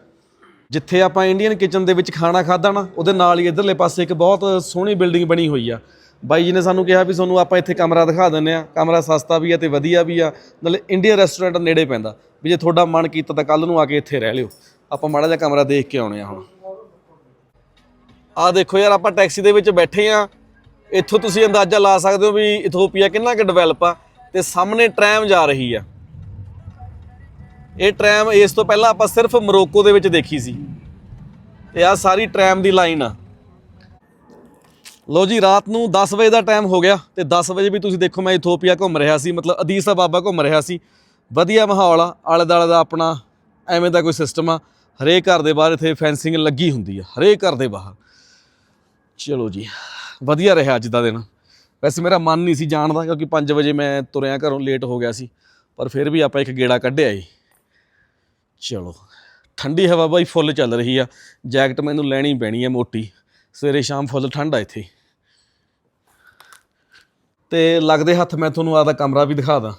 ਜਿੱਥੇ ਆਪਾਂ ਇੰਡੀਅਨ ਕਿਚਨ ਦੇ ਵਿੱਚ ਖਾਣਾ ਖਾਦਾ ਨਾ, ਉਹਦੇ ਨਾਲ ਹੀ ਇਧਰਲੇ ਪਾਸੇ ਇੱਕ ਬਹੁਤ ਸੋਹਣੀ ਬਿਲਡਿੰਗ ਬਣੀ ਹੋਈ ਆ। ਬਾਈ ਜੀ ਨੇ ਸਾਨੂੰ ਕਿਹਾ ਵੀ ਤੁਹਾਨੂੰ ਆਪਾਂ ਇੱਥੇ ਕਮਰਾ ਦਿਖਾ ਦਿੰਨੇ ਆ ਕਮਰਾ ਸਸਤਾ ਵੀ ਆ ਤੇ ਵਧੀਆ ਵੀ ਆ। ਨਾਲੇ ਇੰਡੀਅਨ ਰੈਸਟੋਰੈਂਟ ਨੇੜੇ ਪੈਂਦਾ। ਵੀ ਜੇ ਤੁਹਾਡਾ ਮਨ ਕੀਤਾ ਤਾਂ ਕੱਲ ਨੂੰ ਆ ਕੇ ਇੱਥੇ ਰਹਿ ਲਿਓ। ਆਪਾਂ ਮਾੜਾ ਜਿਹਾ ਕਮਰਾ ਦੇਖ ਕੇ ਆਉਣੇ ਆ ਹੁਣ। ਆ ਦੇਖੋ ਯਾਰ, ਆਪਾਂ ਟੈਕਸੀ ਦੇ ਵਿੱਚ ਬੈਠੇ ਆ ਇੱਥੋਂ ਤੁਸੀਂ ਅੰਦਾਜ਼ਾ ਲਾ ਸਕਦੇ ਹੋ ਵੀ ਇਥੋਪੀਆ ਕਿੰਨਾ ਕੁ ਡਿਵੈਲਪ ਆ। ਤੇ ਸਾਹਮਣੇ ਟ੍ਰੈਮ ਜਾ ਰਹੀ ਆ। ਇਹ ਟ੍ਰੈਮ ਇਸ ਤੋਂ ਪਹਿਲਾਂ ਆਪਾਂ ਸਿਰਫ ਮੋਰੋਕੋ ਦੇ ਵਿੱਚ ਦੇਖੀ ਸੀ। ਤੇ ਆ ਸਾਰੀ ਟ੍ਰੈਮ ਦੀ ਲਾਈਨ ਆ। ਲੋ ਜੀ, ਰਾਤ ਨੂੰ 10 ਵਜੇ ਦਾ ਟਾਈਮ ਹੋ ਗਿਆ ਤੇ 10 ਵਜੇ ਵੀ ਤੁਸੀਂ ਦੇਖੋ ਮੈਂ ਇਥੋਪੀਆ ਘੁੰਮ ਰਿਹਾ ਸੀ, ਮਤਲਬ ਅਦੀਸ ਬਾਬਾ ਘੁੰਮ ਰਿਹਾ ਸੀ। ਵਧੀਆ ਮਾਹੌਲ ਆ ਆਲੇ ਦਾਲੇ ਦਾ ਆਪਣਾ ਐਵੇਂ ਦਾ ਕੋਈ ਸਿਸਟਮ ਆ। ਹਰੇਕ ਘਰ ਦੇ ਬਾਹਰ ਇੱਥੇ ਫੈਂਸਿੰਗ ਲੱਗੀ ਹੁੰਦੀ ਆ, ਹਰੇਕ ਘਰ ਦੇ ਬਾਹਰ। ਚਲੋ ਜੀ, ਵਧੀਆ ਰਿਹਾ ਅੱਜ ਦਾ ਦਿਨ। ਵੈਸੇ ਮੇਰਾ ਮਨ ਨਹੀਂ ਸੀ ਜਾਣ ਦਾ ਕਿਉਂਕਿ 5 ਵਜੇ ਮੈਂ ਤੁਰਿਆ ਘਰੋਂ ਲੇਟ ਹੋ ਗਿਆ ਸੀ। ਪਰ ਫਿਰ ਵੀ ਆਪਾਂ ਇੱਕ ਗੇੜਾ ਕੱਢਿਆ ਏ। ਚਲੋ, ਠੰਡੀ ਹਵਾ ਬਾਈ ਫੁੱਲ ਚੱਲ ਰਹੀ ਆ। ਜੈਕਟ ਮੈਨੂੰ ਲੈਣੀ ਪੈਣੀ ਹੈ ਮੋਟੀ। ਸਵੇਰੇ ਸ਼ਾਮ ਫੁੱਲ ਠੰਡ ਆ ਇੱਥੇ। ਤੇ ਲੱਗਦੇ ਹੱਥ ਮੈਂ ਤੁਹਾਨੂੰ ਆਦਾ ਕਮਰਾ ਵੀ ਦਿਖਾ ਦਾਂ।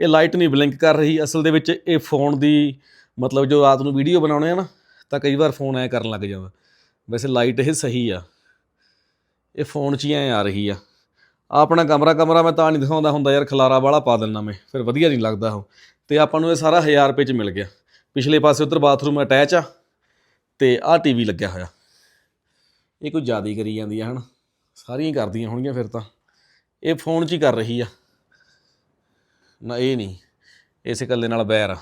ਇਹ ਲਾਈਟ ਨਹੀਂ ਬਲਿੰਕ ਕਰ ਰਹੀ। ਅਸਲ ਦੇ ਵਿੱਚ ਇਹ ਫੋਨ ਦੀ ਮਤਲਬ ਜੋ ਰਾਤ ਨੂੰ ਵੀਡੀਓ ਬਣਾਉਣੇ ਆ ਨਾ, ਤਾਂ ਕਈ ਵਾਰ ਫੋਨ ਐ ਕਰਨ ਲੱਗ ਜਾਂਦਾ। ਵੈਸੇ ਲਾਈਟ ਇਹ ਸਹੀ ਆ। ਇਹ ਫੋਨ 'ਚ ਹੀ ਐ ਆ ਰਹੀ ਆ। ਆਪਣਾ ਕਮਰਾ ਕਮਰਾ ਮੈਂ ਤਾਂ ਨਹੀਂ ਦਿਖਾਉਂਦਾ ਹੁੰਦਾ ਯਾਰ, ਖਲਾਰਾ ਵਾਲਾ ਪਾ ਦਿੰਦਾ ਮੈਂ। ਫਿਰ ਵਧੀਆ ਨਹੀਂ ਲੱਗਦਾ ਉਹ। ਤੇ ਆਪਾਂ ਨੂੰ ਇਹ ਸਾਰਾ 1000 ਰੁਪਏ 'ਚ ਮਿਲ ਗਿਆ। ਪਿਛਲੇ ਪਾਸੇ ਉੱਧਰ ਬਾਥਰੂਮ ਅਟੈਚ ਆ ਤੇ ਆਹ ਟੀਵੀ ਲੱਗਿਆ ਹੋਇਆ। ਇਹ ਕੋਈ ਜ਼ਿਆਦਾ ਹੀ ਕਰੀ ਜਾਂਦੀ ਆ, ਹਨ? ਸਾਰੀਆਂ ਹੀ ਕਰਦੀਆਂ ਹੋਣਗੀਆਂ ਫਿਰ ਤਾਂ। ਇਹ ਫੋਨ 'ਚ ਹੀ ਕਰ ਰਹੀ ਆ। ਨਾ, ਇਹ ਨਹੀਂ। ਇਸੇ ਇਕੱਲੇ ਨਾਲ ਬੈਰ ਆ।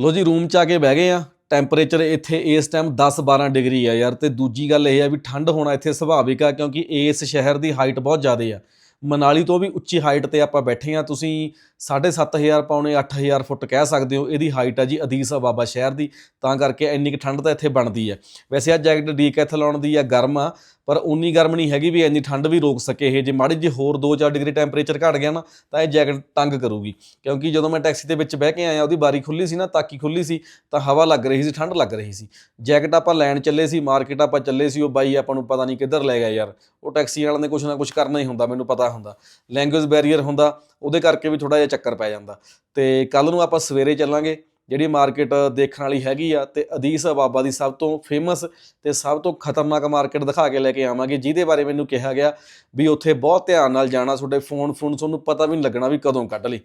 ਲੋ ਜੀ, ਰੂਮ 'ਚ ਆ ਕੇ ਬਹਿ ਗਏ ਆ। ਟੈਂਪਰੇਚਰ ਇੱਥੇ ਇਸ ਟਾਈਮ 10-12 ਡਿਗਰੀ ਆ ਯਾਰ। ਤੇ ਦੂਜੀ ਗੱਲ ਇਹ ਆ ਵੀ ਠੰਡ ਹੋਣਾ ਇੱਥੇ ਸੁਭਾਵਿਕ ਆ, ਕਿਉਂਕਿ ਇਸ ਸ਼ਹਿਰ ਦੀ ਹਾਈਟ ਬਹੁਤ ਜ਼ਿਆਦਾ ਆ। ਮਨਾਲੀ ਤੋਂ ਵੀ ਉੱਚੀ ਹਾਈਟ ਤੇ ਆਪਾਂ ਬੈਠੇ ਆ। ਤੁਸੀਂ 7500 ਪੌਣੇ 8000 ਫੁੱਟ ਕਹਿ ਸਕਦੇ ਹੋ, ਇਹਦੀ ਹਾਈਟ ਆ ਜੀ ਅਦੀਸ ਅਬਾਬਾ ਸ਼ਹਿਰ ਦੀ, ਤਾਂ ਕਰਕੇ ਇੰਨੀ ਕੁ ਠੰਡ ਤਾਂ ਇੱਥੇ ਬਣਦੀ ਹੈ ਵੈਸੇ ਆ ਜੈਕਟ ਡੀਕੈਥਲੌਨ ਦੀ ਆ, ਗਰਮ ਆ, ਪਰ ਉਨੀ ਗਰਮ ਨਹੀਂ ਹੈਗੀ ਵੀ ਇੰਨੀ ਠੰਡ ਵੀ ਰੋਕ ਸਕੇ ਇਹ, ਜੇ ਮਾੜੀ ਜੇ ਹੋਰ 2-4 ਡਿਗਰੀ ਟੈਂਪਰੇਚਰ ਘਟ ਗਿਆ ਨਾ, ਤਾਂ ਇਹ ਜੈਕਟ ਤੰਗ ਕਰੂਗੀ। ਕਿਉਂਕਿ ਜਦੋਂ ਮੈਂ ਟੈਕਸੀ ਦੇ ਵਿੱਚ ਬਹਿ ਕੇ ਆਇਆ, ਉਹਦੀ ਬਾਰੀ ਖੁੱਲੀ ਸੀ ਨਾ, ਤਾਕੀ ਖੁੱਲੀ ਸੀ, ਤਾਂ ਹਵਾ ਲੱਗ ਰਹੀ ਸੀ, ਠੰਡ ਲੱਗ ਰਹੀ ਸੀ। ਜੈਕਟ ਆਪਾਂ ਲੈਣ ਚੱਲੇ ਸੀ ਮਾਰਕੀਟ ਆਪਾਂ ਚੱਲੇ ਸੀ, ਉਹ ਬਾਈ ਆਪਾਂ ਨੂੰ ਪਤਾ ਨਹੀਂ ਕਿੱਧਰ ਲੈ ਗਿਆ ਯਾਰ। ਉਹ ਟੈਕਸੀ ਵਾਲਿਆਂ ਨੇ ਕੁਛ ਨਾ ਕੁਛ ਕਰਨਾ ਹੀ ਹੁੰਦਾ, ਮੈਨੂੰ ਪਤਾ ਹੁੰਦਾ। ਲੈਂਗੁਏਜ ਬੈਰੀਅਰ ਹੁੰਦਾ, ਉਹਦੇ ਕਰਕੇ ਵੀ ਥੋੜਾ ਜਿਹਾ ਚੱਕਰ ਪੈ ਜਾਂਦਾ। ਤੇ ਕੱਲ ਨੂੰ ਆਪਾਂ ਸਵੇਰੇ ਚੱਲਾਂਗੇ, ਜਿਹੜੀ ਮਾਰਕੀਟ ਦੇਖਣ ਵਾਲੀ ਹੈਗੀ ਆ ਤੇ ਅਦੀਸ ਬਾਬਾ ਦੀ ਸਭ ਤੋਂ ਫੇਮਸ ਤੇ ਸਭ ਤੋਂ ਖਤਰਨਾਕ ਮਾਰਕੀਟ ਦਿਖਾ ਕੇ ਲੈ ਕੇ ਆਵਾਂਗੇ, ਜਿਹਦੇ ਬਾਰੇ ਮੈਨੂੰ ਕਿਹਾ ਗਿਆ ਵੀ ਉੱਥੇ ਬਹੁਤ ਧਿਆਨ ਨਾਲ ਜਾਣਾ, ਤੁਹਾਡੇ ਫੋਨ ਫੋਨ ਤੁਹਾਨੂੰ ਪਤਾ ਵੀ ਨਹੀਂ ਲੱਗਣਾ ਵੀ ਕਦੋਂ ਕੱਢ ਲਈ।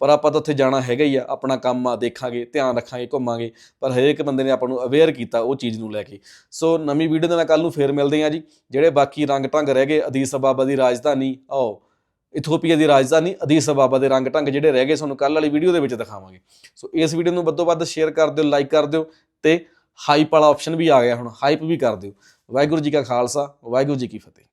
ਪਰ ਆਪਾਂ ਤਾਂ ਉੱਥੇ ਜਾਣਾ ਹੈਗਾ ਹੀ ਆ, ਆਪਣਾ ਕੰਮ ਆ, ਦੇਖਾਂਗੇ, ਧਿਆਨ ਰੱਖਾਂਗੇ, ਘੁੰਮਾਂਗੇ, ਪਰ ਹਰੇਕ ਬੰਦੇ ਨੇ ਆਪਾਂ ਨੂੰ ਅਵੇਅਰ ਕੀਤਾ ਉਹ ਚੀਜ਼ ਨੂੰ ਲੈ ਕੇ। ਸੋ ਨਵੀਂ ਵੀਡੀਓ ਦੇ ਨਾਲ ਕੱਲ ਨੂੰ ਫੇਰ ਮਿਲਦੇ ਹਾਂ ਜੀ, ਜਿਹੜੇ ਬਾਕੀ ਰੰਗ ਢੰਗ ਰਹਿ ਗਏ, ਅਦੀਸ ਬਾਬਾ ਦੀ ਰਾਜਧਾਨੀ, ਆਓ। ਇਥੋਪੀਆ ਦੀ ਰਾਜਧਾਨੀ ਅਦੀਸ ਅਬਾਬਾ ਦੇ ਰੰਗ ਢੰਗ ਜਿਹੜੇ ਰਹਿ ਗਏ, ਤੁਹਾਨੂੰ ਕੱਲ ਵਾਲੀ ਵੀਡੀਓ ਦੇ ਵਿੱਚ ਦਿਖਾਵਾਂਗੇ। ਸੋ ਇਸ ਵੀਡੀਓ ਨੂੰ ਵੱਧੋ ਵੱਧ ਸ਼ੇਅਰ ਕਰ ਦਿਓ ਲਾਈਕ ਕਰ ਦਿਓ ਤੇ ਹਾਈਪ ਵਾਲਾ ਆਪਸ਼ਨ ਵੀ ਆ ਗਿਆ ਹੁਣ ਹਾਈਪ ਵੀ ਕਰ ਦਿਓ। ਵਾਹਿਗੁਰੂ ਜੀ ਕਾ ਖਾਲਸਾ, ਵਾਹਿਗੁਰੂ ਜੀ ਕੀ ਫਤਿਹ।